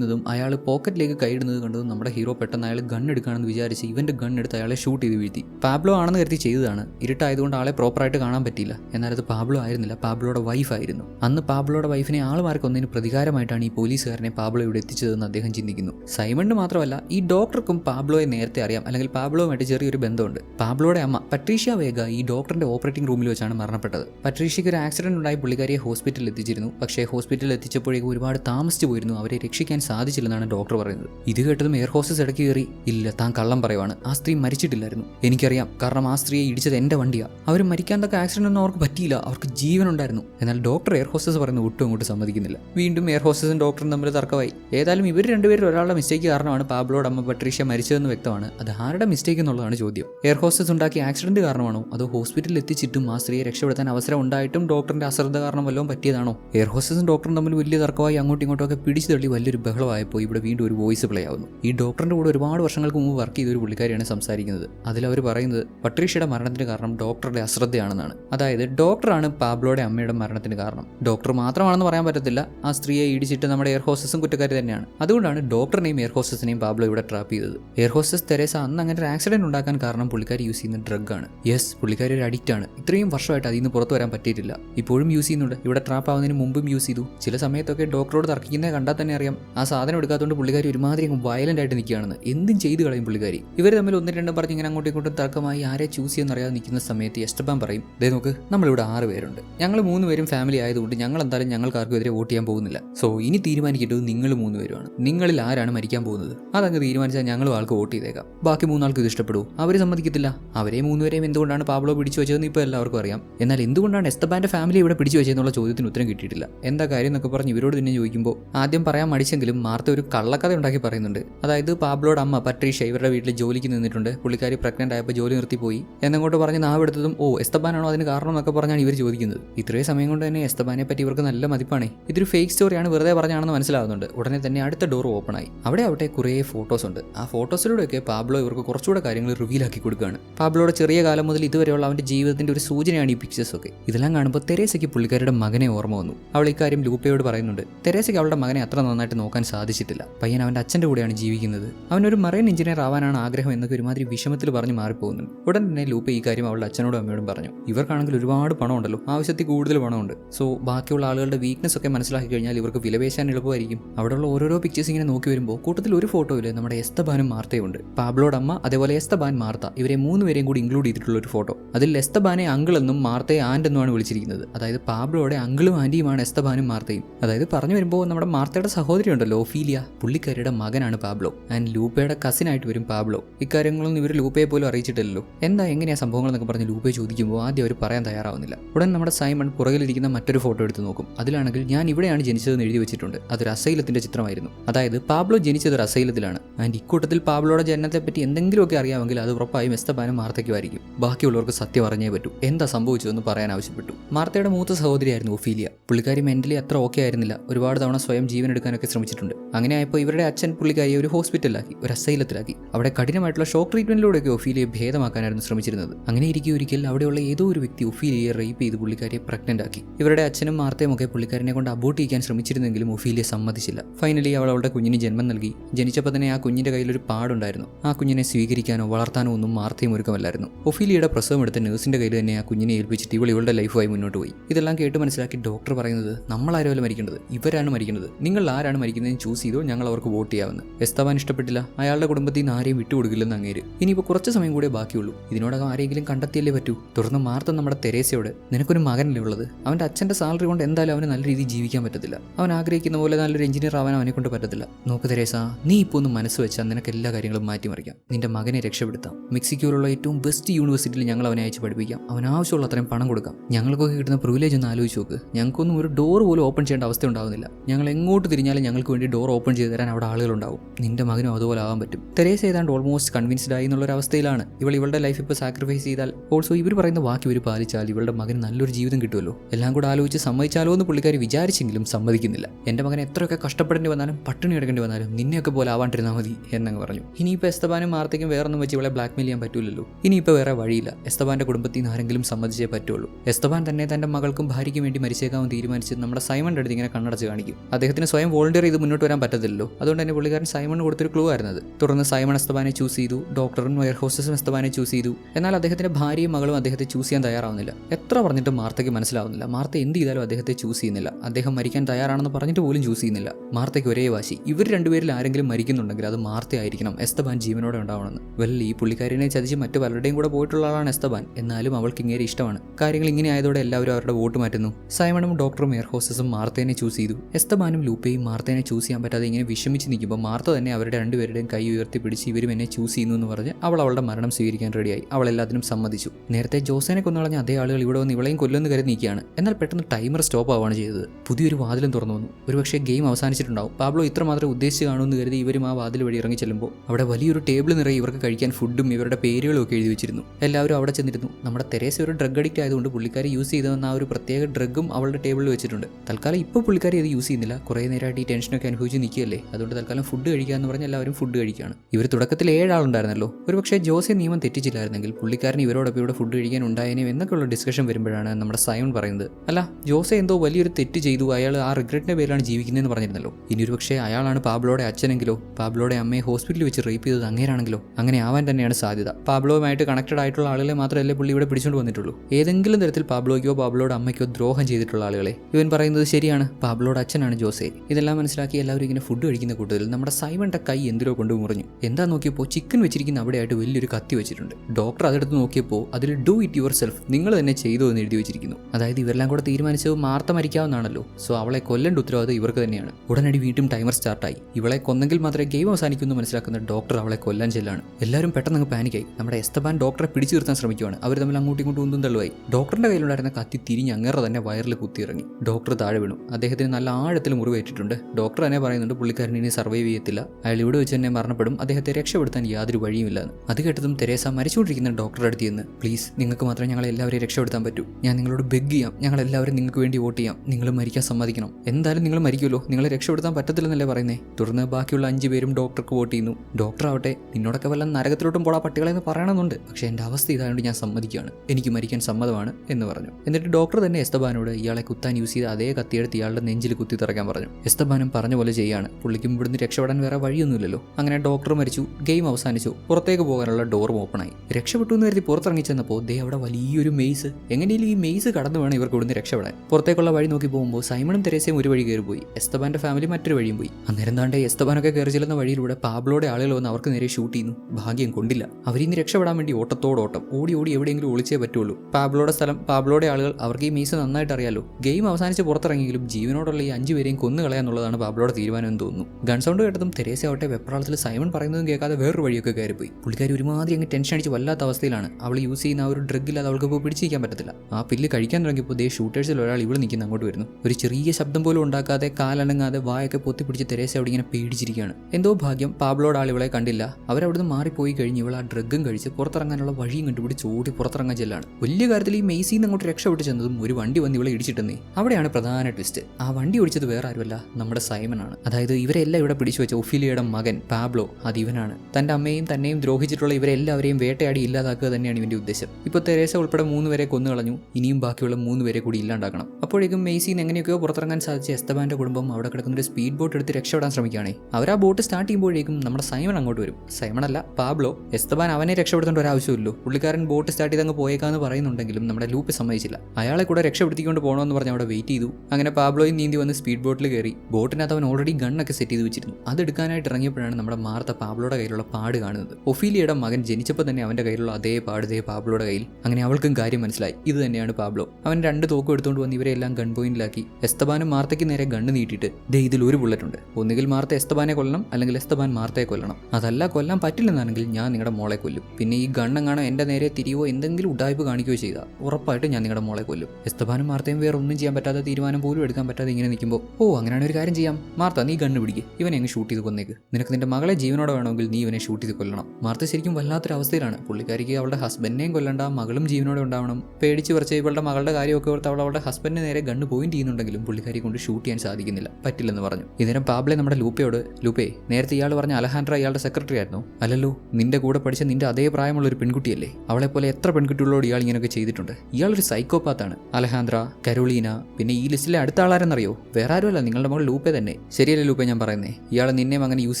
അയാൾ പോക്കറ്റിലേക്ക് കൈയിടുന്നത് കണ്ടതും നമ്മുടെ ഹീറോ പെട്ടെന്ന് അയാൾ ഗൺ എടുക്കുകയാണെന്ന് വിചാരിച്ച് ഇവന്റെ ഗൺ എടുത്ത് അയാളെ ഷൂട്ട് ചെയ്ത് വീഴ്ത്തി. പാബ്ലോ ആണെന്ന് കരുതി ചെയ്തതാണ്. ഇരുട്ടായതുകൊണ്ട് ആളെ പ്രോപ്പറായിട്ട് കാണാൻ പറ്റിയില്ല. എന്നാൽ അത് പാബ്ലോ ആയിരുന്നില്ല. പാബ്ലോയുടെ വൈഫായിരുന്നു അന്ന് പാബ്ലോയുടെ വൈഫിനെ ആളുമാർക്കൊന്നതിന് പ്രതികാരമായിട്ടാണ് ഈ പോലീസുകാരനെ പാബ്ലോ ഇവിടെ എത്തിച്ചതെന്ന് അദ്ദേഹം ചിന്തിക്കുന്നു. സൈമണിന് മാത്രമല്ല ഈ ഡോക്ടർക്കും പാബ്ലോയെ നേരത്തെ അറിയാം. അല്ലെങ്കിൽ പാബ്ലോയുമായിട്ട് ചെറിയൊരു ബന്ധമുണ്ട്. പാബ്ലോയുടെ അമ്മ പട്രീഷ്യ വേഗ ഈ ഡോക്ടറിന്റെ ഓപ്പറേറ്റിംഗ് റൂമിൽ വെച്ചാണ് മരണപ്പെട്ടത്. പട്രീഷ്യയ്ക്ക് ഒരു ആക്സിഡന്റ് ഉണ്ടായി പുള്ളിക്കാരിയെ ഹോസ്പിറ്റലിൽ എത്തിച്ചിരുന്നു. പക്ഷേ ഹോസ്പിറ്റലിൽ എത്തിച്ചപ്പോഴേക്കും ഒരുപാട് താമസിച്ചു പോയിരുന്നു. അവരെ രക്ഷിക്കാൻ സാധിച്ചില്ലെന്നാണ് ഡോക്ടർ പറയുന്നത്. ഇത് കേട്ടതും എയർ ഹോസ്റ്റസ് ഇടയ്ക്ക് കയറി ഇല്ല താൻ കള്ളം പറയുവാണ്. ആ സ്ത്രീ മരിച്ചിട്ടില്ലായിരുന്നു. എനിക്കറിയാം. കാരണം ആ സ്ത്രീയെ ഇടിച്ചത് എന്റെ വണ്ടിയാ. അവർ മരിക്കാൻ തക്ക ആക്സിഡന്റ് ഒന്നും അവർക്ക് പറ്റിയില്ല. അവർക്ക് ജീവൻ ഉണ്ടായിരുന്നു എന്നാൽ ഡോക്ടർ എയർ ഹോസ്റ്റസ് പറയുന്നത് ഒട്ടും അങ്ങോട്ട് സമ്മതിക്കുന്നില്ല. വീണ്ടും എയർ ഹോസ്റ്റസും ഡോക്ടറും തമ്മിൽ തർക്കമായി. ഏതായാലും ഇവർ രണ്ടുപേരും ഒരാളുടെ മിസ്റ്റേക്ക് കാരണമാണ് പാബ്ലോയുടെ അമ്മ പട്രീഷ മരിച്ചതെന്ന് വ്യക്തമാണ്. അത് ആരുടെ മിസ്റ്റേക്ക് എന്നുള്ളതാണ് ചോദ്യം. എയർ ഹോസ്റ്റസ് ഉണ്ടാക്കിയ ആക്സിഡന്റ് കാരണമാണോ? അതോ ഹോസ്പിറ്റലിൽ എത്തിച്ചിട്ടും ആ സ്ത്രീയെ രക്ഷപ്പെടുത്താൻ അവസരം ഉണ്ടായിട്ടും ഡോക്ടറിന്റെ അശ്രദ്ധ കാരണം വല്ലതും പറ്റിയതാണോ? എയർ ഹോസ്റ്റസും ഡോക്ടറും തമ്മിൽ വലിയ തർക്കമായി അങ്ങോട്ടും ഇങ്ങോട്ടും ഒക്കെ പിടിച്ചു തള്ളി വലിയൊരു ബഹളമായപ്പോൾ ഇവിടെ വീണ്ടും ഒരു വോയിസ് പ്ലേ ആവുന്നു. ഈ ഡോക്ടറിന്റെ കൂടെ ഒരുപാട് വർഷങ്ങൾക്ക് മുമ്പ് വർക്ക് ചെയ്ത ഒരു പുള്ളിക്കാരിയാണ് സംസാരിക്കുന്നത്. അതിൽ അവർ പറയുന്നത് പട്രീഷയുടെ മരണത്തിന് കാരണം ഡോക്ടറുടെ അശ്രദ്ധയാണെന്നാണ്. അതായത് ഡോക്ടറാണ് പാബ്ലോയുടെ അമ്മയുടെ മരണത്തിന് കാരണം. ഡോക്ടർ മാത്രമാണെന്ന് പറയാൻ പറ്റത്തില്ല. ആ സ്ത്രീയെ ഇടിച്ചിട്ട് നമ്മുടെ എയർ ഹോസ്റ്റസും കുറ്റക്കാരി തന്നെയാണ്. അതുകൊണ്ടാണ് ഡോക്ടറിനെയും എയർ ഹോസ്റ്റസിനെയും പാബ്ലോ ഇവിടെ ട്രാപ്പ് ചെയ്തത്. എയർ ഹോസ്റ്റസ് തെരേസ അന്ന് അങ്ങനെ ഒരു ആക്സിഡന്റ് ഉണ്ടാക്കാൻ കാരണം പുള്ളിക്കാരി യൂസ് ചെയ്യുന്ന ഡ്രഗാണ് യെസ് പുള്ളിക്കാരി ഒരു അഡിക്റ്റ് ആണ്. ഇത്രയും വർഷമായിട്ട് അതിൽ നിന്ന് പുറത്തു വരാൻ പറ്റിയിട്ടില്ല. ഇപ്പോഴും യൂസ് ചെയ്യുന്നുണ്ട്. ഇവിടെ ട്രാപ്പ് ആവുന്നതിന് മുമ്പും യൂസ് ചെയ്തു. ചില സമയത്തൊക്കെ ഡോക്ടറോട് തർക്കിക്കുന്നത് കണ്ടാൽ തന്നെ അറിയാം. ആ സാധനം എടുക്കാത്തതുകൊണ്ട് പുള്ളിക്കാരി ഒരുമാതിരി അങ്ങ് വയലന്റ് ആയിട്ട് നിൽക്കുകയാണെന്ന്. എന്തും ചെയ്ത് കളയും പുള്ളിക്കാരി. ഇവർ തമ്മിൽ ഒന്നും രണ്ടും പറഞ്ഞ് ഇങ്ങനെ അങ്ങോട്ടും ഇങ്ങോട്ടും തർക്കമായി ആരെ ചൂസ് ചെയ്യുന്നറിയാതെ നിൽക്കുന്ന സമയത്ത് എസ്റ്റബാൻ പറയും ദേ നോക്ക് നമ്മളിവിടെ ആറ് പേരുണ്ട്. ഞങ്ങൾ മൂന്ന് പേരും ഫാമിലി ആയതുകൊണ്ട് ഞങ്ങൾ എന്തായാലും ഞങ്ങൾക്ക് വോട്ട് ചെയ്യാൻ പോകുന്നില്ല. സോ ഇനി തീരുമാനിക്കേണ്ടത് നിങ്ങൾ മൂന്ന് പേരുമാണ്. നിങ്ങളിൽ ആരാണ് മരിക്കാൻ പോകുന്നത്? അതങ്ങ് തീരുമാനിച്ചാൽ ഞങ്ങൾ ആൾക്ക് വോട്ട് ചെയ്തേക്കാം. ബാക്കി മൂന്നാൾക്ക് ഇത് ഇഷ്ടപ്പെടൂ. അവരെ സമ്മതിക്കത്തില്ല. അവരെ മൂന്നുപേരെയും എന്തുകൊണ്ടാണ് പാബ്ലോ പിടിച്ചു വെച്ചതെന്ന് ഇപ്പോൾ എല്ലാവർക്കും അറിയാം. എന്നാൽ എന്തുകൊണ്ടാണ് എസ്തബാന്റെ ഫാമിലി ഇവിടെ പിടിച്ചു വെച്ചതെന്നുള്ള ചോദ്യത്തിന് ഉത്തരം കിട്ടിയിട്ടില്ല? എന്താ കാര്യം എന്നൊക്കെ പറഞ്ഞ് ഇവരോട് തന്നെ ചോദിക്കുമ്പോൾ ആദ്യം പറയാൻ മടിച്ചെങ്കിലും മാർത്ത ഒരു കള്ളക്കഥ ഉണ്ടാക്കി പറയുന്നുണ്ട്. അതായത് പാബ്ലോയുടെ അമ്മ പട്രീഷ ഇവരുടെ വീട്ടിൽ ജോലിക്ക് നിന്നിട്ടുണ്ട്. പുള്ളിക്കാരി പ്രഗ്നന്റ് ആയപ്പോൾ ജോലി നിർത്തിപ്പോയി. എന്നങ്ങോട്ട് പറഞ്ഞ് നാവെടുത്തതും ഓ എസ്തബാനാണോ അതിന് കാരണം എന്നൊക്കെ പറഞ്ഞാണ് ഇവർ ചോദിക്കുന്നത്. ഇത്രയും സമയം കൊണ്ട് തന്നെ എസ്തബാനെ പറ്റി ഇവർക്ക് നല്ല മതിപ്പാണ്. ഇതൊരു ഫേക്ക് സ്റ്റോറിയാണ് വെറുതെ പറഞ്ഞാണെന്ന് മനസ്സിലാവുന്നുണ്ട്. ഉടനെ തന്നെ അടുത്ത ഡോർ ഓപ്പൺ ആയി. അവിടെ അവിടെ കുറേ ഫോട്ടോസ് ഉണ്ട്. ആ ഫോട്ടോസിലൂടെയൊക്കെ പാബ്ലോ ഇവർക്ക് കുറച്ചുകൂടെ കാര്യങ്ങൾ റിവീൽ ആക്കി കൊടുക്കുകയാണ്. പാബ്ലോയുടെ ചെറിയ കാലം മുതൽ ഇതുവരെയുള്ള അവന്റെ ജീവിതത്തിന്റെ ഒരു സൂചനയാണ് ഈ പിക്ചേഴ്സ് ഒക്കെ. ഇതെല്ലാം കാണുമ്പോൾ തെരേസയ്ക്ക് പുള്ളിക്കാരുടെ മകനെ ഓർമ്മ വന്നു. അവൾ ഇക്കാര്യം ലൂപ്പയോട് പറയുന്നുണ്ട്. തെരേസയ്ക്ക് അവളുടെ മകനെ അത്ര നന്നായിട്ട് നോക്കാൻ സാധിച്ചിട്ടില്ല. പയ്യൻ അവന്റെ അച്ഛന്റെ കൂടെയാണ് ജീവിക്കുന്നത്. അവനൊരു മറൈൻ എഞ്ചിനീയർ ആവാനാണ് ആഗ്രഹം എന്നൊക്കെ ഒരുമാതിരി വിഷമത്തിൽ പറഞ്ഞ് മാറിപ്പോകുന്നുണ്ട്. ഉടൻ തന്നെ ലൂപ്പ് ഈ കാര്യം അവളുടെ അച്ഛനോടും അമ്മയോടും പറഞ്ഞു. ഇവർക്കാണെങ്കിൽ ഒരുപാട് പണമുണ്ടല്ലോ. ആവശ്യത്തിൽ കൂടുതൽ പണമുണ്ട്. സോ ബാക്കിയുള്ള ആളുകളുടെ വീക്ക്നെസ് ഒക്കെ മനസ്സിലാക്കി കഴിഞ്ഞാൽ ഇവർക്ക് വിലപേശാൻ എളുപ്പമായിരിക്കും. അവിടെയുള്ള ഓരോരോ പിക്ചേഴ്സ് ഇങ്ങനെ നോക്കി വരുമ്പോൾ കൂട്ടത്തിൽ ഒരു ഫോട്ടോയിൽ നമ്മുടെ എസ്തബാനും മാർത്തയുണ്ട്. പാബ്ലോയുടെ അമ്മ അതേപോലെ എസ്തബാൻ മാർത്ത. ഇവരെ മൂന്നുപേരെയും കൂടി ഇൻക്ലൂഡ് ചെയ്തിട്ടുള്ള ഒരു ഫോട്ടോ അതിൽ എസ്തബാനെ അങ്കിൾ എന്നും മാർത്തയെ ആൻഡ് എന്നുമാണ് വിളിച്ചിരിക്കുന്നത്. അതായത് പാബ്ലോയുടെ അങ്കിളും ആന്റിയുമാണ് എസ്തബാനും മാർത്തയും. അതായത് പറഞ്ഞു വരുമ്പോൾ നമ്മുടെ മാർത്തയുടെ സഹോദരി ഒഫീലിയ പുള്ളിക്കാരിയുടെ മകനാണ് പാബ്ലോ. ആൻഡ് ലൂപ്പയുടെ കസിൻ ആയിട്ട് വരും പാബ്ലോ. ഇക്കാര്യങ്ങളൊന്നും ഇവർ ലൂപ്പയെ പോലും അറിയിച്ചിട്ടില്ലല്ലോ. എന്താ എങ്ങനെയാ സംഭവങ്ങൾ എന്നൊക്കെ പറഞ്ഞ് ലൂപ്പയെ ചോദിക്കുമ്പോൾ ആദ്യം അവർ പറയാൻ തയ്യാറാവുന്നില്ല. ഉടൻ നമ്മുടെ സൈമൺ പുറകിലിരിക്കുന്ന മറ്റൊരു ഫോട്ടോ എടുത്ത് നോക്കും. അതിലാണെങ്കിൽ ഞാൻ ഇവിടെയാണ് ജനിച്ചതെന്ന് എഴുതി വെച്ചിട്ടുണ്ട്. അതൊരു അസൈലത്തിന്റെ ചിത്രമായിരുന്നു. അതായത് പാബ്ലോ ജനിച്ചത് ഒരു അസൈലത്തിലാണ്. ആൻഡ് ഇക്കൂട്ടത്തിൽ പാബ്ലോയുടെ ജനനത്തെ പറ്റി എന്തെങ്കിലുമൊക്കെ അറിയാമെങ്കിൽ അത് ഉറപ്പായും എസ്തബാനും മാർത്തയ്ക്കുമായിരിക്കും. ബാക്കിയുള്ളവർക്ക് സത്യം അറിഞ്ഞേ പറ്റൂ. എന്താ സംഭവിച്ചതെന്ന് പറയാൻ ആവശ്യപ്പെട്ടു. മാർത്തയുടെ മൂത്ത സഹോദരിയായിരുന്നു ഒഫീലിയ. പുള്ളിക്കാരി മെന്റലി അത്ര ഓക്കെ ആയിരുന്നില്ല. ഒരുപാട് തവണ സ്വയം ജീവൻ എടുക്കാനൊക്കെ ശ്രമിച്ചിട്ടുണ്ട്. അങ്ങനെ ആയപ്പോൾ ഇവരുടെ അച്ഛൻ പുള്ളിക്കാരിയെ ഒരു ഹോസ്പിറ്റലിലാക്കി ഒരു അസൈലത്തിലാക്കി. അവിടെ കഠിനമായിട്ടുള്ള ഷോക്ക് ട്രീറ്റ്മെന്റിലൂടെയൊക്കെ ഒഫീലിയെ ഭേദമാക്കാനായിരുന്നു ശ്രമിച്ചിരുന്നത്. അങ്ങനെ ഇരിക്കെ ഒരിക്കൽ അവിടെയുള്ള ഏതോ ഒരു വ്യക്തി ഒഫീലിയെ റേപ്പ് ചെയ്ത് പുള്ളിക്കാരിയെ പ്രഗ്നന്റ് ആക്കി. ഇവരുടെ അച്ഛനും മാർത്തയും ഒക്കെ പുള്ളിക്കാരനെ കൊണ്ട് അബോർട്ട് ചെയ്യാൻ ശ്രമിച്ചിരുന്നെങ്കിലും ഒഫീലിയെ സമ്മതിച്ചില്ല. ഫൈനലി അവൾ അവളുടെ കുഞ്ഞിന് ജന്മം നൽകി. ജനിച്ചപ്പോൾ തന്നെ ആ കുഞ്ഞിന്റെ കയ്യിൽ ഒരു പാടുണ്ടായിരുന്നു. ആ കുഞ്ഞിനെ സ്വീകരിക്കാനോ വളർത്താനോ ഒന്നും മാർത്തയും ഒരുക്കമല്ലായിരുന്നു. ഒഫീലിയുടെ പ്രസവം എടുത്ത നഴ്സിന്റെ കയ്യിൽ തന്നെ ആ കുഞ്ഞിനെ ഏൽപ്പിച്ചിട്ട് ഇവൾ ഇവളുടെ ലൈഫുമായി മുന്നോട്ട് പോയി. ഇതെല്ലാം കേട്ട് മനസ്സിലാക്കി ഡോക്ടർ പറയുന്നത് നമ്മളാരോലും മരിക്കേണ്ടത്? ഇവരാണ് മരിക്കുന്നത് നിങ്ങൾ ആരാണ് മരിക്കുന്നതെന്ന് ചൂസ് ചെയ്തോ ഞങ്ങൾ അവർക്ക് വോട്ട് ചെയ്യാമെന്ന്. എസ്തവാൻ ഇഷ്ടപ്പെട്ടില്ല. അയാളുടെ കുടുംബത്തിൽ നിന്ന് ആരെയും വിട്ടുകൊടുക്കില്ലെന്ന് അങ്ങേര്. ഇനിയിപ്പോൾ കുറച്ച് സമയം കൂടെ ബാക്കിയുള്ളൂ. ഇതിനോടകം ആരെങ്കിലും കണ്ടെത്തിയല്ലേ പറ്റൂ? തുടർന്ന് മാർത്ത നമ്മുടെ തെരേസയോട് നിനക്കൊരു മകനല്ലേ ഉള്ളത്? അവന്റെ അച്ഛന്റെ സാലറി കൊണ്ട് എന്തായാലും അവന് നല്ല രീതിയിൽ ജീവിക്കാൻ പറ്റത്തില്ല. അവൻ ആഗ്രഹിക്കുന്ന പോലെ നല്ലൊരു എഞ്ചിനീയർ ആവാൻ അവനെ കൊണ്ട് പറ്റത്തില്ല. നോക്ക് തെരേസ നീ ഇപ്പോൾ ഒന്ന് മനസ്സ് വെച്ചാൽ നിനക്ക് എല്ലാ കാര്യങ്ങളും മാറ്റിമറിക്കാം. നിന്റെ മകനെ രക്ഷപ്പെടുത്താം. മെക്സിക്കോയിലുള്ള ഏറ്റവും ബെസ്റ്റ് യൂണിവേഴ്സിറ്റിയിൽ ഞങ്ങൾ അവനെ അയച്ച് പഠിപ്പിക്കാം. അവൻ ആവശ്യമുള്ള അത്രയും പണം കൊടുക്കാം. ഞങ്ങൾക്കൊക്കെ കിട്ടുന്ന പ്രിവിലേജ് ഒന്ന് ആലോചിച്ച് നോക്ക്. ഞങ്ങൾക്കൊന്നും ഒരു ഡോർ പോലും ഓപ്പൺ ചെയ്യേണ്ട അവസ്ഥ ഉണ്ടാവുന്നില്ല. ഞങ്ങൾ എങ്ങോട്ട് തിരിഞ്ഞാലും ഞങ്ങൾക്ക് വേണ്ടി ഡോർ ഓപ്പൺ ചെയ്ത് തരാൻ അവിടെ ആളുകളുണ്ടാവും. നിന്റെ മകനും അതുപോലെ ആവാൻ പറ്റും. തെരേസ ഏതാണ്ട് ഓൾമോസ്റ്റ് കൺവിൻസ്ഡ് ആയി എന്നുള്ള ഒരു അവസ്ഥയിലാണ്. ഇവൾ ഇവളുടെ ലൈഫ് ഇപ്പോൾ സാക്രിഫൈസ് ചെയ്താൽ ഓൾസോ ഇവർ പറയുന്ന വാക്ക് ഇവർ പാലിച്ചാൽ ഇവളുടെ മകന് നല്ലൊരു ജീവിതം കിട്ടുമല്ലോ. എല്ലാം കൂടെ ആലോചിച്ച് സമ്മതിച്ചാലോ എന്ന് പുള്ളിക്കാർ വിചാരിച്ചെങ്കിലും സമ്മതിക്കുന്നില്ല. എന്റെ മകൻ എത്രയൊക്കെ കഷ്ടപ്പെടേണ്ടി വന്നാലും പട്ടിണി കിടക്കേണ്ടി വന്നാലും നിന്നെയൊക്കെ പോലെ ആവാണ്ടിരുന്നാൽ മതി എന്നങ്ങ് പറഞ്ഞു. ഇനിയിപ്പോൾ എസ്തബാനും മാർത്തയ്ക്കും വേറൊന്നും വെച്ച് ഇവളെ ബ്ലാക്ക് മെയിൽ ചെയ്യാൻ പറ്റൂലല്ലോ. ഇനിയിപ്പോൾ വേറെ വഴിയില്ല. എസ്തബാന്റെ കുടുംബത്തിൽ നിന്ന് ആരെങ്കിലും സമ്മതിച്ചേ പറ്റുള്ളൂ. എസ്തബാൻ തന്നെ തന്റെ മകൾക്കും ഭാര്യയ്ക്കും വേണ്ടി മരിച്ചേക്കാമെന്ന് തീരുമാനിച്ച് നമ്മുടെ സൈമൺ അടുത്ത് ഇങ്ങനെ കണ്ണടച്ച് കാണിക്കും. അദ്ദേഹത്തിന് സ്വയം വോളണ്ടിയർ ചെയ്ത് മുന്നോട്ട് വരാൻ പറ്റത്തില്ലല്ലോ. അതുകൊണ്ട് തന്നെ പുള്ളിക്കാരൻ സൈമൺ കൊടുത്തൊരു ക്ലൂ ആയിരുന്നത്. തുടർന്ന് സൈമൺ എസ്തബാനെ ചൂസ് ചെയ്തു. ഡോക്ടറും വെയർ ഹോസ്റ്റസും എസ്തബാനെ ചൂസ് ചെയ്തു. എന്നാൽ അദ്ദേഹത്തിന്റെ ഭാര്യയും മകളും അദ്ദേഹത്തെ ചൂസ് ചെയ്യാൻ തയ്യാറാവുന്നില്ല. എത്ര പറഞ്ഞിട്ടും മാർത്തയ്ക്ക് മനസ്സിലാവുന്നില്ല. മാർത്ത എന്ത് ചെയ്താലും അദ്ദേഹത്തെ ചൂസ് ചെയ്യുന്നില്ല. അദ്ദേഹം മരിക്കാൻ തയ്യാറാണെന്ന് പറഞ്ഞിട്ട് പോലും ചൂസ് ചെയ്യുന്നില്ല. മാർത്തയ്ക്ക് ഒരേ വാശി. ഇവർ രണ്ടുപേരിൽ ആരെങ്കിലും മരിക്കുന്നുണ്ടെങ്കിൽ അത് മാർത്തയായിരിക്കണം. എസ്തബാൻ ജീവനോടെ ഉണ്ടാവണമെന്ന്. വെൽ ഈ പുള്ളിക്കാരിനെ ചതിച്ച് മറ്റു പലരുടെയും കൂടെ പോയിട്ടുള്ള ആളാണ് എസ്തബാൻ. എന്നാലും അവൾക്ക് ഇങ്ങനെ ഇഷ്ടമാണ്. കാര്യങ്ങൾ ഇങ്ങനെ ആയതോടെ എല്ലാവരും അവരുടെ വോട്ട് മാറ്റുന്നു. സൈമണും ഡോക്ടറും എയർ ഹോസ്റ്റസും മാർത്തേനെ ചൂസ് ചെയ്തു. എസ്തബാനും ലൂപ്പയും മാർത്തേനെ ചെയ്യാൻ പറ്റാതെ ഇങ്ങനെ വിഷമിച്ച് നിൽക്കുമ്പോൾ മാർത്ത തന്നെ അവരുടെ രണ്ടുപേരുടെയും കൈ ഉയർത്തി പിടിച്ച് ഇവരും എന്നെ ചൂസ് ചെയ്യുന്നു എന്ന് പറഞ്ഞ് അവൾ അവളുടെ മരണം സ്വീകരിക്കാൻ റെഡിയായി അവൾ എല്ലാത്തിനും സമ്മതിച്ചു. നേരത്തെ ജോസേനെ കൊന്നുകളഞ്ഞ അതേ ആളുകൾ ഇവിടെ വന്ന് ഇവളെയും കൊല്ലുമെന്ന് കരുതി നിൽക്കുകയാണ്. എന്നാൽ പെട്ടെന്ന് ടൈമർ സ്റ്റോപ്പ് ആവുകയാണ് ചെയ്തത്. പുതിയൊരു വാതിലും തുറന്നു വന്നു. ഒരുപക്ഷേ ഗെയിം അവസാനിച്ചിട്ടുണ്ടാവും. പാബ്ലോ ഇത്രമാത്രം ഉദ്ദേശിച്ച് കാണുമെന്ന് കരുതി ഇവരും ആ വാതിൽ വഴി ഇറങ്ങി ചെല്ലുമ്പോൾ അവിടെ വലിയൊരു ടേബിൾ നിറയെ ഇവർക്ക് കഴിക്കാൻ ഫുഡും ഇവരുടെ പേരുകളും ഒക്കെ എഴുതി വെച്ചിരുന്നു. എല്ലാവരും അവിടെ ചെന്നിരുന്നു. നമ്മുടെ തെരേസ ഒരു ഡ്രഗ് അഡിക്റ്റ് ആയതുകൊണ്ട് പുള്ളിക്കാരി യൂസ് ചെയ്തെന്ന ആ ഒരു പ്രത്യേക ഡ്രഗും അവളുടെ ടേബിളിൽ വെച്ചിട്ടുണ്ട്. തൽക്കാലം ഇപ്പോൾ പുള്ളിക്കാരി അത് യൂസ് ചെയ്യുന്നില്ല. കുറേ നേരമായിട്ട് ഈ ടെൻഷനൊക്കെ അനുഭവിച്ച് നിൽക്കുകയല്ലേ? അതുകൊണ്ട് തൽക്കാലം ഫുഡ് കഴിക്കുക എന്ന് പറഞ്ഞാൽ എല്ലാവരും ഫുഡ് കഴിക്കുകയാണ്. ഇവർ തുടക്കത്തിൽ ഏഴാളുണ്ടായിരുന്നല്ലോ. ഒരുപക്ഷേ ജോസെ നിയമം തെറ്റിച്ചില്ലായിരുന്നെങ്കിൽ പുള്ളിക്കാരൻ ഇവരോടൊപ്പം ഇവിടെ ഫുഡ് കഴിക്കാൻ ഉണ്ടായേനെ എന്നൊക്കെയുള്ള ഡിസ്കഷൻ വരുമ്പോഴാണ് നമ്മുടെ സയൺ പറയുന്നത്. അല്ല ജോസെ എന്തോ വലിയൊരു തെറ്റ് ചെയ്തു. അയാൾ ആ റിഗ്രറ്റിന്റെ പേരിലാണ് ജീവിക്കുന്നതെന്ന് പറഞ്ഞിരുന്നല്ലോ. ഇനി ഒരു പക്ഷേ അയാളാണ് പാബ്ലോയുടെ അച്ഛനെങ്കിലോ പാബ്ലോയുടെ അമ്മയെ ഹോസ്പിറ്റലിൽ വെച്ച് റേപ്പ് ചെയ്തത് അങ്ങേരാണെങ്കിലോ? അങ്ങനെ ആവാൻ തന്നെയാണ് സാധ്യത. പാബ്ലോയുമായിട്ട് കണക്റ്റഡ് ആയിട്ടുള്ള ആളുകളെ മാത്രമല്ലേ പുള്ളി ഇവിടെ പിടിച്ചുകൊണ്ട് വന്നിട്ടുള്ളൂ. ഏതെങ്കിലും തരത്തിൽ പാബ്ലോയ്ക്കോ പാബ്ലോയുടെ അമ്മയ്ക്കോ ദ്രോഹം ചെയ്തിട്ടുള്ള ആളുകളെ. ഇവൻ പറയുന്നത് ശരിയാണ് പാബ്ലോയുടെ അച്ഛനാണ് ജോസെ. ഇതെല്ലാം മനസ്സിലാക്കി ബാക്കി എല്ലാവരും ഇങ്ങനെ ഫുഡ് കഴിക്കുന്ന കൂട്ടത്തിൽ നമ്മുടെ സൈമന്റെ കൈ എന്തിനോ കൊണ്ട് മുറിഞ്ഞു. എന്താ നോക്കിയപ്പോൾ ചിക്കൻ വെച്ചിരിക്കുന്ന അവിടെയായിട്ട് വലിയൊരു കത്തി വെച്ചിട്ടുണ്ട്. ഡോക്ടർ അതെടുത്ത് നോക്കിയപ്പോൾ അതിൽ ഡു ഇറ്റ് യുവർ സെൽഫ് നിങ്ങൾ തന്നെ ചെയ്തോ എന്ന് എഴുതി വെച്ചിരിക്കുന്നു. അതായത് ഇവരെല്ലാം കൂടെ തീരുമാനിച്ചത് മാർത്ത മരിക്കാവുന്നതാണല്ലോ. സോ അവളെ കൊല്ലേണ്ട ഉത്തരവാദിത്വം ഇവർക്ക് തന്നെയാണ്. ഉടനടി വീണ്ടും ടൈമർ സ്റ്റാർട്ടായി ഇവളെ കൊന്നെങ്കിൽ മാത്രമേ ഗെയിം അവസാനിക്കുമെന്ന് മനസ്സിലാക്കുന്ന ഡോക്ടർ അവളെ കൊല്ലാൻ ചെല്ലാണ്. എല്ലാവരും പെട്ടെന്ന് പാനിക്കായി നമ്മുടെ എസ്തബാൻ ഡോക്ടറെ പിടിച്ചു നിർത്താൻ ശ്രമിക്കുകയാണ് അവർ തമ്മിൽ അങ്ങോട്ടും ഇങ്ങോട്ടും ഒന്നും തള്ളുവായി. ഡോക്ടറിന്റെ കയ്യിലുണ്ടായിരുന്ന കത്തി തിരിഞ്ഞ് അങ്ങേറെ തന്നെ വയറിൽ കുത്തിയിറങ്ങി. ഡോക്ടർ താഴെ വീണു. അദ്ദേഹത്തിന് നല്ല ആഴത്തിൽ മുറിവേറ്റിട്ടുണ്ട്. ഡോക്ടർ തന്നെ പറയുന്നുണ്ട് പുള്ളിക്കാരൻ ഇനി സർവൈവ് ചെയ്യത്തില്ല. അയാൾ ഇവിടെ വെച്ച് തന്നെ മരണപ്പെടും. അദ്ദേഹത്തെ രക്ഷപ്പെടുത്താൻ യാതൊരു വഴിയുമില്ല. അത് കേട്ടതും തെരേസ മരിച്ചുകൊണ്ടിരിക്കുന്ന ഡോക്ടറുടെ അടുത്ത് നിന്ന് പ്ലീസ് നിങ്ങൾക്ക് മാത്രമേ ഞങ്ങളെ എല്ലാവരെയും രക്ഷപ്പെടുത്താൻ പറ്റൂ. ഞാൻ നിങ്ങളോട് ബെഗ് ചെയ്യാം. ഞങ്ങൾ എല്ലാവരും നിങ്ങൾക്ക് വേണ്ടി വോട്ട് ചെയ്യാം. നിങ്ങൾ മരിക്കാൻ സമ്മതിക്കണം. എന്തായാലും നിങ്ങൾ മരിക്കുമല്ലോ. നിങ്ങളെ രക്ഷപ്പെടുത്താൻ പറ്റത്തില്ലെന്നല്ലേ പറയുന്നേ? തുടർന്ന് ബാക്കിയുള്ള അഞ്ച് പേരും ഡോക്ടർക്ക് വോട്ട് ചെയ്യുന്നു. ഡോക്ടർ ആവട്ടെ നിന്നോടൊക്കെ വല്ല നരകത്തിലോട്ടും പോടാ പട്ടികളെ എന്ന് പറയണമെന്നുണ്ട്. പക്ഷേ എന്റെ അവസ്ഥ ഇതായതുകൊണ്ട് ഞാൻ സമ്മതിക്കുകയാണ്. എനിക്ക് മരിക്കാൻ സമ്മതമാണ് എന്ന് പറഞ്ഞു. എന്നിട്ട് ഡോക്ടർ തന്നെ എസ്തബാനോട് ഇയാളെ കുത്താൻ യൂസ് ചെയ്ത അതേ കത്തിയെടുത്ത് ഇയാളുടെ നെഞ്ചിൽ കുത്തി തുറക്കാൻ പറഞ്ഞു. എസ്തബാനും പറഞ്ഞ പോലെ ചെയ്യാണ്. പുള്ളിക്കും ഇവിടുന്ന് രക്ഷപ്പെടാൻ വേറെ വഴിയൊന്നുമില്ലല്ലോ. അങ്ങനെ ഡോക്ടർ മരിച്ചു ഗെയിം അവസാനിച്ചു. പുറത്തേക്ക് പോകാനുള്ള ഡോറും ഓപ്പണായി രക്ഷപ്പെട്ടു എന്ന് കരുതി പുറത്തിറങ്ങി ചെന്നപ്പോൾ ദേ അവിടെ വലിയൊരു മെയ്സ് എങ്ങനെയും ഈ മെയ്സ് കടന്നു വേണം ഇവർക്ക് ഇവിടുന്ന് രക്ഷപ്പെടാൻ. പുറത്തേക്കുള്ള വഴി നോക്കി പോകുമ്പോൾ സൈമണും തെരേസയും ഒരു വഴി കയറി പോയി എസ്തബാന്റെ ഫാമിലി മറ്റൊരു വഴിയും പോയി. അന്നേരം താണ്ടെ എസ്തബാനൊക്കെ കയറി ചെല്ലുന്ന വഴിയിലൂടെ പാബ്ലോടെ ആളുകൾ വന്ന് അവർക്ക് നേരെ ഷൂട്ട് ചെയ്യുന്നു. ഭാഗ്യം കൊണ്ടില്ല. അവരിന്ന് രക്ഷപ്പെടാൻ വേണ്ടി ഓട്ടത്തോടോട്ടം ഓടി ഓടി എവിടെയെങ്കിലും ഒളിച്ചേ പറ്റുള്ളൂ. പാബ്ലോടെ സ്ഥലം പാബ്ലോടെ ആളുകൾ അവർക്ക് ഈ മെയ്സ് നന്നായിട്ട് അറിയാലോ. ഗെയിം അവസാനിച്ച് പുറത്തിറങ്ങിയെങ്കിലും ജീവനോടുള്ള ഈ അഞ്ചുപേരെയും കൊന്നുകളയാന്നുള്ളതാണ് കൊന്നു കളയാന്നുള്ളതാണ് പാബ്ലോടെ തീരുമാനം തോന്നുന്നു. ഗൺ സൗണ്ട് കേട്ടതും തെരേസ ആവട്ടെ വെപ്രാളത്തിൽ സൈമൺ പറയുന്നതും കേൾക്കാതെ വേറൊരു വഴിയൊക്കെ കയറിപ്പോയി. പുള്ളിക്കാരി ഒരുമാതിരി അങ്ങ് ടെൻഷൻ അടിച്ച് വല്ലാത്ത അവസ്ഥയിലാണ്. അവൾ യൂസ് ചെയ്യുന്ന ആ ഒരു ഡ്രഗ് ഇല്ലാതെ അവൾക്ക് ഇപ്പോൾ പിടിച്ചിരിക്കാൻ പറ്റത്തില്ല. ആ പില്ല് കഴിക്കാൻ തുടങ്ങിയപ്പോൾ ദേ ഷൂട്ടേഴ്സിൽ ഒരാൾ ഇവിടെ നിൽക്കുന്ന അങ്ങോട്ട് വരുന്നു. ഒരു ചെറിയ ശബ്ദം പോലും ഉണ്ടാക്കാതെ കാലനങ്ങാതെ വായൊക്കെ പൊത്തി പിടിച്ച് തെരേസ അവിടെ ഇങ്ങനെ പേടിച്ചിരിക്കുകയാണ്. എന്തോ ഭാഗ്യം പാബ്ലോട് ആൾ ഇവളെ കണ്ടില്ല. അവരവിടുന്ന് മാറിപ്പോയി കഴിഞ്ഞ് ഇവൾ ആ ഡ്രഗും കഴിച്ച് പുറത്തിറങ്ങാനുള്ള വഴിയും കണ്ടുപിടിച്ച് ഓടി പുറത്തിറങ്ങാൻ ചെല്ലാണ്. വലിയ കാര്യത്തിൽ ഈ മെയ്സിൽ നിന്ന് അങ്ങോട്ട് രക്ഷപ്പെട്ട് ചെന്നതും ഒരു വണ്ടി വന്ന് ഇവളെ ഇടിച്ചിട്ടെന്നേ. അവിടെയാണ് പ്രധാന ട്വിസ്റ്റ് ആ വണ്ടി ഓടിച്ചത് വേറെ ആരുമല്ല നമ്മുടെ സൈമൺ. ആണ് അതായത് ഇവരെല്ലാം ഇവിടെ പിടിച്ചു വെച്ച ഒഫീലിയയുടെ മകൻ പാബ്ലോ അത് ഇവനാണ്. തന്റെ അമ്മയും തന്നെയും ദ്രോഹിച്ചിട്ടുള്ള ഇവരെല്ലാവരെയും വേട്ടയാടി ഇല്ലാതാക്കുക തന്നെയാണ് ഇവന്റെ ഉദ്ദേശം. ഇപ്പോൾ തെരേസ ഉൾപ്പെടെ മൂന്ന് പേരെ കൊന്നു കളഞ്ഞു. ഇനിയും ബാക്കിയുള്ള മൂന്ന് പേരെ കൂടി ഇല്ലാണ്ടാക്കണം അപ്പോഴേക്കും മെയ്സിന്ന് എങ്ങനെയൊക്കെയോ പുറത്തിറങ്ങാൻ സാധിച്ച എസ്തബാന്റെ കുടുംബം അവിടെ കിടക്കുന്ന ഒരു സ്പീഡ് ബോട്ട് എടുത്ത് രക്ഷപ്പെടാൻ ശ്രമിക്കുകയാണേ. അവർ ആ ബോട്ട് സ്റ്റാർട്ട് ചെയ്യുമ്പോഴേക്കും നമ്മുടെ സൈമൺ അങ്ങോട്ട് വരും. സൈമൺ അല്ല പാബ്ലോ. എസ്തബാൻ അവനെ രക്ഷപ്പെടുത്തേണ്ട ഒരു ആവശ്യമില്ലല്ലോ പുള്ളിക്കാരൻ ബോട്ട് സ്റ്റാർട്ട് ചെയ്ത് അങ്ങ് പോയേക്കാന്ന് പറയുന്നുണ്ടെങ്കിലും നമ്മുടെ ലൂപ്പ് സമ്മതിച്ചില്ല. അയാളെ കൂടെ രക്ഷപ്പെടുത്തിക്കൊണ്ട് പോകണമെന്ന് പറഞ്ഞ് അവിടെ വെയിറ്റ് ചെയ്തു. അങ്ങനെ പാബ്ലോയും നീന്തി വന്ന് സ്പീഡ് ബോട്ടിൽ കയറി. ബോട്ടിനകത്ത് അവൻ ഓൾറെഡി ഗണ്ണൊക്കെ സെറ്റ് ചെയ്ത് വെച്ചിരുന്നു. അത് എടുക്കാനായിട്ട് ഇറങ്ങിയപ്പോഴാണ് നമ്മുടെ മാർത്ത പാബ്ലോയുടെ കയ്യിലുള്ള പാട് കാണുന്നത്. ഒഫീലിയുടെ മകൻ ജനിച്ചപ്പോൾ തന്നെ അവന്റെ കയ്യിലുള്ള അതേ പാട് ദേ പാബ്ലോയുടെ കയ്യിൽ. അങ്ങനെ അവൾക്കും കാര്യം മനസ്സിലായി. ഇത് തന്നെയാണ് പാബ്ലോ. അവൻ രണ്ട് തോക്കും എടുത്തുകൊണ്ട് വന്ന് ഇവരെല്ലാം ഗൺ പോയിന്റിലാക്കി എസ്തബാനും മാർത്തയ്ക്ക് നേരെ ഗണ്ണ് നീട്ടിയിട്ട് ദേ ഇതിൽ ഒരു ബുള്ളറ്റ് ഉണ്ട്. ഒന്നുകിൽ മാർത്ത എസ്തബാനെ കൊല്ലണം അല്ലെങ്കിൽ എസ്തബാൻ മാർത്തയെ കൊല്ലണം. അതല്ല കൊല്ലാൻ പറ്റില്ലെന്നാണെങ്കിൽ ഞാൻ നിങ്ങളുടെ മോളെ കൊല്ലും. പിന്നെ ഈ ഗണ്ണെങ്ങാണോ എന്റെ നേരെ തിരിയോ എന്തെങ്കിലും ഉടായ്പ് കാണിക്കുകയോ ചെയ്താൽ ഉറപ്പായിട്ട് ഞാൻ നിങ്ങളുടെ മോളെ കൊല്ലും. എസ്തബാനും മാർത്തയും വേറെ ഒന്നും ചെയ്യാൻ പറ്റാത്ത തീരുമാനം പോലും എടുക്കാൻ പറ്റാതെ ഇങ്ങനെ നിൽക്കുമ്പോൾ ഓ അങ്ങനെയാണ് ഒരു കാര്യം ചെയ്യാം. മാർത്ത നീ കണ്ണു പിടിക്ക് ഇവനെ അങ്ങ് ഷൂട്ട് ചെയ്ത് കൊന്നേക്ക്. നിനക്ക് നിന്റെ മകളെ ജീവനോടെ വേണമെങ്കിൽ നീ ഇവനെ ഷൂട്ട് ചെയ്ത് കൊല്ലണം. മാർത്ത ശരിക്കും വല്ലാത്തൊരു അവസ്ഥയിലാണ് പുള്ളിക്കാരിക്ക് അവളുടെ ഹസ്ബൻഡിനെയും കൊല്ലണ്ട മകളും ജീവനോടെ ഉണ്ടാവണം. പേടിച്ച് കുറച്ച് ഇവളുടെ മകളുടെ കാര്യമൊക്കെ ഓർത്ത് അവൾ അവളുടെ ഹസ്ബൻഡിന് നേരെ ഗണ്ണ് പോയിന്റ് ചെയ്യുന്നുണ്ടെങ്കിലും പുള്ളിക്കാരി കൊണ്ട് ഷൂട്ട് ചെയ്യാൻ സാധിക്കുന്നില്ല. പറ്റില്ലെന്ന് പറഞ്ഞു. ഇന്നേരം പാബ്ലെ നമ്മുടെ ലൂപ്പയോട് ലൂപ്പേ നേരത്തെ ഇയാൾ പറഞ്ഞ അലഹാൻഡ്ര ഇയാളുടെ സെക്രട്ടറി ആയിരുന്നു. അല്ലല്ലോ നിന്റെ കൂടെ പഠിച്ച നിന്റെ അതേ പ്രായമുള്ള ഒരു പെൺകുട്ടിയല്ലേ? അവളെ പോലെ എത്ര പെൺകുട്ടികളോട് ഇയാൾ ഇങ്ങനെയൊക്കെ ചെയ്തിട്ടുണ്ട്? ഇയാളൊരു സൈക്കോപാത്താണ് അലഹാൻഡ്ര കരോളീന പിന്നെ ഈ ലിസ്റ്റിലെ അടുത്ത ആളാരെന്നറിയോ? വേറെ ആരുമല്ല നിങ്ങളുടെ മകൾ ലൂപ്പെ തന്നെ. ശരിയല്ലേ ലൂപ്പ ഞാൻ പറയുന്നേ? ഇയാൾ നിന്നെയും അങ്ങനെ യൂസ്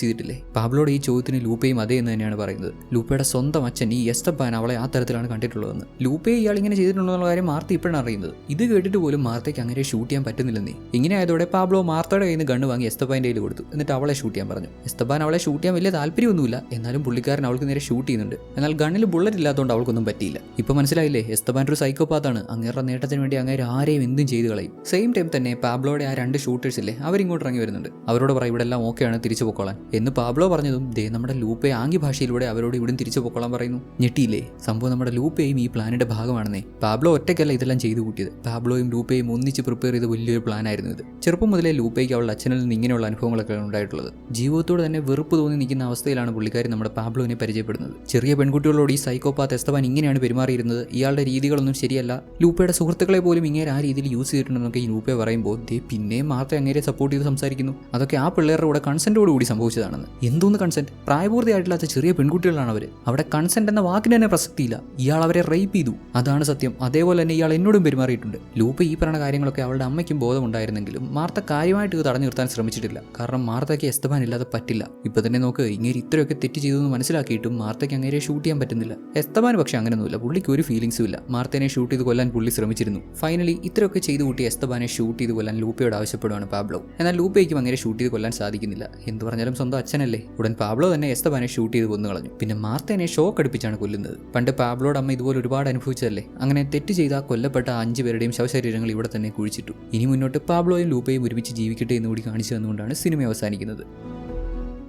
ചെയ്തിട്ടില്ലേ? പാബ്ലോട് ഈ ചോദ്യത്തിന് ലൂപ്പയും അതേ എന്ന് തന്നെയാണ് പറയുന്നത്. ലൂപ്പയുടെ സ്വന്തം അച്ഛൻ ഈ എസ്തപ്പാൻ അവളെ ആ തരത്തിലാണ് കണ്ടിട്ടുള്ളതെന്ന്. ലൂപ്പയെ ഇയാൾ ഇങ്ങനെ ചെയ്തിട്ടുണ്ടെന്നുള്ള കാര്യം മാർത്ത ഇപ്പോഴാണ് അറിയുന്നത്. ഇത് കേട്ടിട്ട് പോലും മാർത്തയ്ക്ക് അങ്ങനെ ഷൂട്ട് ചെയ്യാൻ പറ്റുന്നില്ലെന്നേ. ഇങ്ങനെ ആയതോടെ പാബ്ലോ മാർത്തയുടെ കയ്യിൽ നിന്ന് ഗണ്ണ് വാങ്ങി എസ്തപ്പാന്റെ കയ്യിൽ കൊടുത്തു. എന്നിട്ട് അവളെ ഷൂട്ട് ചെയ്യാൻ പറഞ്ഞു. എസ്തപ്പാൻ അവളെ ഷൂട്ട് ചെയ്യാൻ വലിയ താല്പര്യമൊന്നുമില്ല. എന്നാലും പുള്ളിക്കാരൻ അവൾക്ക് നേരെ ഷൂട്ട് ചെയ്യുന്നുണ്ട്. എന്നാൽ ഗണ്ണിൽ ബുള്ളറ്റ് ഇല്ലാത്തതുകൊണ്ട് അവൾക്കൊന്നും പറ്റിയില്ല. ഇപ്പൊ മനസ്സിലായില്ലേ? എസ്തപ്പാൻ ഒരു സൈക്കോപാത്താണ് അങ്ങേറെ നേട്ടത്തിന് വേണ്ടി അങ്ങേരെ ആരെയും എന്തും ചെയ്തു കളയും. സെയിം ടൈം തന്നെ പാബ്ലോയുടെ ആ രണ്ട് ഷൂട്ടേഴ്സ് ഇല്ലേ? അവരിങ്ങോട്ട് ഇറങ്ങി വരുന്നുണ്ട്. അവരോട് പറയും ഇവിടെ എല്ലാം ഓക്കെയാണ് തിരിച്ചു പൊക്കോളാൻ. എന്ന് പാബ്ലോ പറഞ്ഞതും ദേ നമ്മുടെ ലൂപ്പെ ആംഗ്യ ഭാഷയിലൂടെ അവരോട് ഇവിടും തിരിച്ചു പൊക്കോളാൻ പറയുന്നു. ഞെട്ടിയില്ലേ? സംഭവം നമ്മുടെ ലൂപ്പയും ഈ പ്ലാനിന്റെ ഭാഗമാണെന്നേ. പാബ്ലോ ഒറ്റയ്ക്കല്ല ഇതെല്ലാം ചെയ്തു കൂട്ടിയത്. പാബ്ലോയും ലൂപ്പയും ഒന്നിച്ച് പ്രിപ്പയർ ചെയ്ത വലിയൊരു പ്ലാൻ ആയിരുന്നു ഇത്. ചെറുപ്പം മുതലേ ലൂപ്പയ്ക്ക് അവളുടെ അച്ഛനിൽ നിന്ന് ഇങ്ങനെയുള്ള അനുഭവങ്ങളൊക്കെ ഉണ്ടായിട്ടുള്ളത്. ജീവിതത്തോട് തന്നെ വെറുപ്പ് തോന്നി നിൽക്കുന്ന അവസ്ഥയിലാണ് പുള്ളിക്കാരി നമ്മുടെ പാബ്ലോനെ പരിചയപ്പെടുന്നത്. ചെറിയ പെൺകുട്ടികളോട് ഈ സൈക്കോപാത്ത് എസ്തവാൻ ഇങ്ങനെയാണ് പെരുമാറിയിരുന്നത്. ഇയാളുടെ രീതികളൊന്നും ശരിയല്ല. ലൂപ്പയുടെ സുഹൃത്തുക്കളെ പോലും ഇങ്ങനെ ആ രീതിയിൽ യൂസ് ചെയ്തിട്ടുണ്ടെന്നൊക്കെ ഈ ലൂപ്പെ പറയുമ്പോൾ ദേ പിന്നെയും മാത്രമേ അങ്ങേരെ സപ്പോർട്ട് ചെയ്ത് സംസാരിക്കുന്നു. അതൊക്കെ ആ പിള്ളേരുടെ കൂടെ കൺസെന്റോട് കൂടി സംഭവിച്ചതാണെന്ന്. എന്തോന്ന് കൺസെന്റ് പ്രായപൂർത്തിയായിട്ടില്ലാത്ത ചെറിയ പെൺകുട്ടികളാണ് അവർ അവിടെ കൺസെന്റ് എന്ന വാക്കിന് തന്നെ പ്രസക്തിയില്ല. ഇയാൾ അവരെ റേപ്പ് ചെയ്തു. അതാണ് സത്യം. അതേപോലെ തന്നെ ഇയാൾ എന്നോടും പെരുമാറിയിട്ടുണ്ട്. ലൂപ്പ് ഈ പറഞ്ഞ കാര്യങ്ങളൊക്കെ അവളുടെ അമ്മയ്ക്കും ബോധമുണ്ടായിരുന്നെങ്കിലും മാർത്ത കാര്യമായിട്ട് ഇത് തടഞ്ഞു നിർത്താൻ ശ്രമിച്ചിട്ടില്ല. കാരണം മാർത്തയ്ക്ക് എസ്തബാൻ ഇല്ലാതെ പറ്റില്ല. ഇപ്പൊ തന്നെ നോക്ക് ഇങ്ങനെ ഇത്രയൊക്കെ തെറ്റ് ചെയ്തു മനസ്സിലാക്കിയിട്ടും മാർത്തയ്ക്ക് അങ്ങനെ ഷൂട്ട് ചെയ്യാൻ പറ്റുന്നില്ല. എസ്തബാൻ പക്ഷേ അങ്ങനെയൊന്നുമില്ല പുള്ളിക്ക് ഒരു ഫീലിംഗ്സും ഇല്ല. മാർത്തേനെ ഷൂട്ട് ചെയ്ത് കൊല്ലാൻ പുള്ളി ശ്രമിച്ചിരുന്നു. ഫൈനലി ഇത്രയൊക്കെ ചെയ്തു കൂട്ടി എസ്തബാനെ ഷൂട്ട് ചെയ്ത് കൊല്ലാൻ ലൂപ്പയോട് ആവശ്യപ്പെടുവാണ് പാബ്ലോ. എന്നാൽ ലൂപ്പ ലൂപ്പയ്ക്കും അങ്ങനെ ഷൂട്ട് ചെയ്ത് കൊല്ലാൻ സാധിക്കുന്നില്ല. എന്ത് പറഞ്ഞാലും സ്വന്തം അച്ഛനല്ലേ? ഉടൻ പാബ്ലോ തന്നെ എസ്തബാനെ ഷൂട്ട് ചെയ്ത് കൊന്നു കളഞ്ഞു. പിന്നെ മാർത്തേനെ ഷോക്ക് അടുപ്പിച്ചാണ് കൊല്ലുന്നത്. പണ്ട് പാബ്ലോയുടെ അമ്മ ഇതുപോലെ ഒരുപാട് അനുഭവിച്ചതല്ലേ? അങ്ങനെ തെറ്റ് ചെയ്ത കൊല്ലപ്പെട്ട അഞ്ചു പേരുടെയും ശവശരീരങ്ങൾ ഇവിടെ തന്നെ കുഴിച്ചിട്ടു. ഇനി മുന്നോട്ട് പാബ്ലോയും ലൂപ്പയും ഒരുമിച്ച് ജീവിക്കട്ടെ എന്ന് കൂടി കാണിച്ചു തന്നുകൊണ്ടാണ് സിനിമ അവസാനിക്കുന്നത്.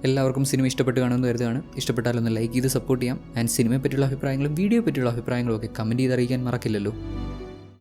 എല്ലാവർക്കും സിനിമ ഇഷ്ടപ്പെട്ട് കാണുമെന്ന് കരുതാണ് ഇഷ്ടപ്പെട്ടാലൊന്ന് ലൈക്ക് ചെയ്ത് സപ്പോർട്ട് ചെയ്യാം. ആൻഡ് സിനിമയെ പറ്റിയുള്ള അഭിപ്രായങ്ങളും വീഡിയോ പറ്റിയുള്ള അഭിപ്രായങ്ങളും ഒക്കെ കമന്റ് ചെയ്ത് അറിയിക്കാൻ മറക്കില്ലല്ലോ.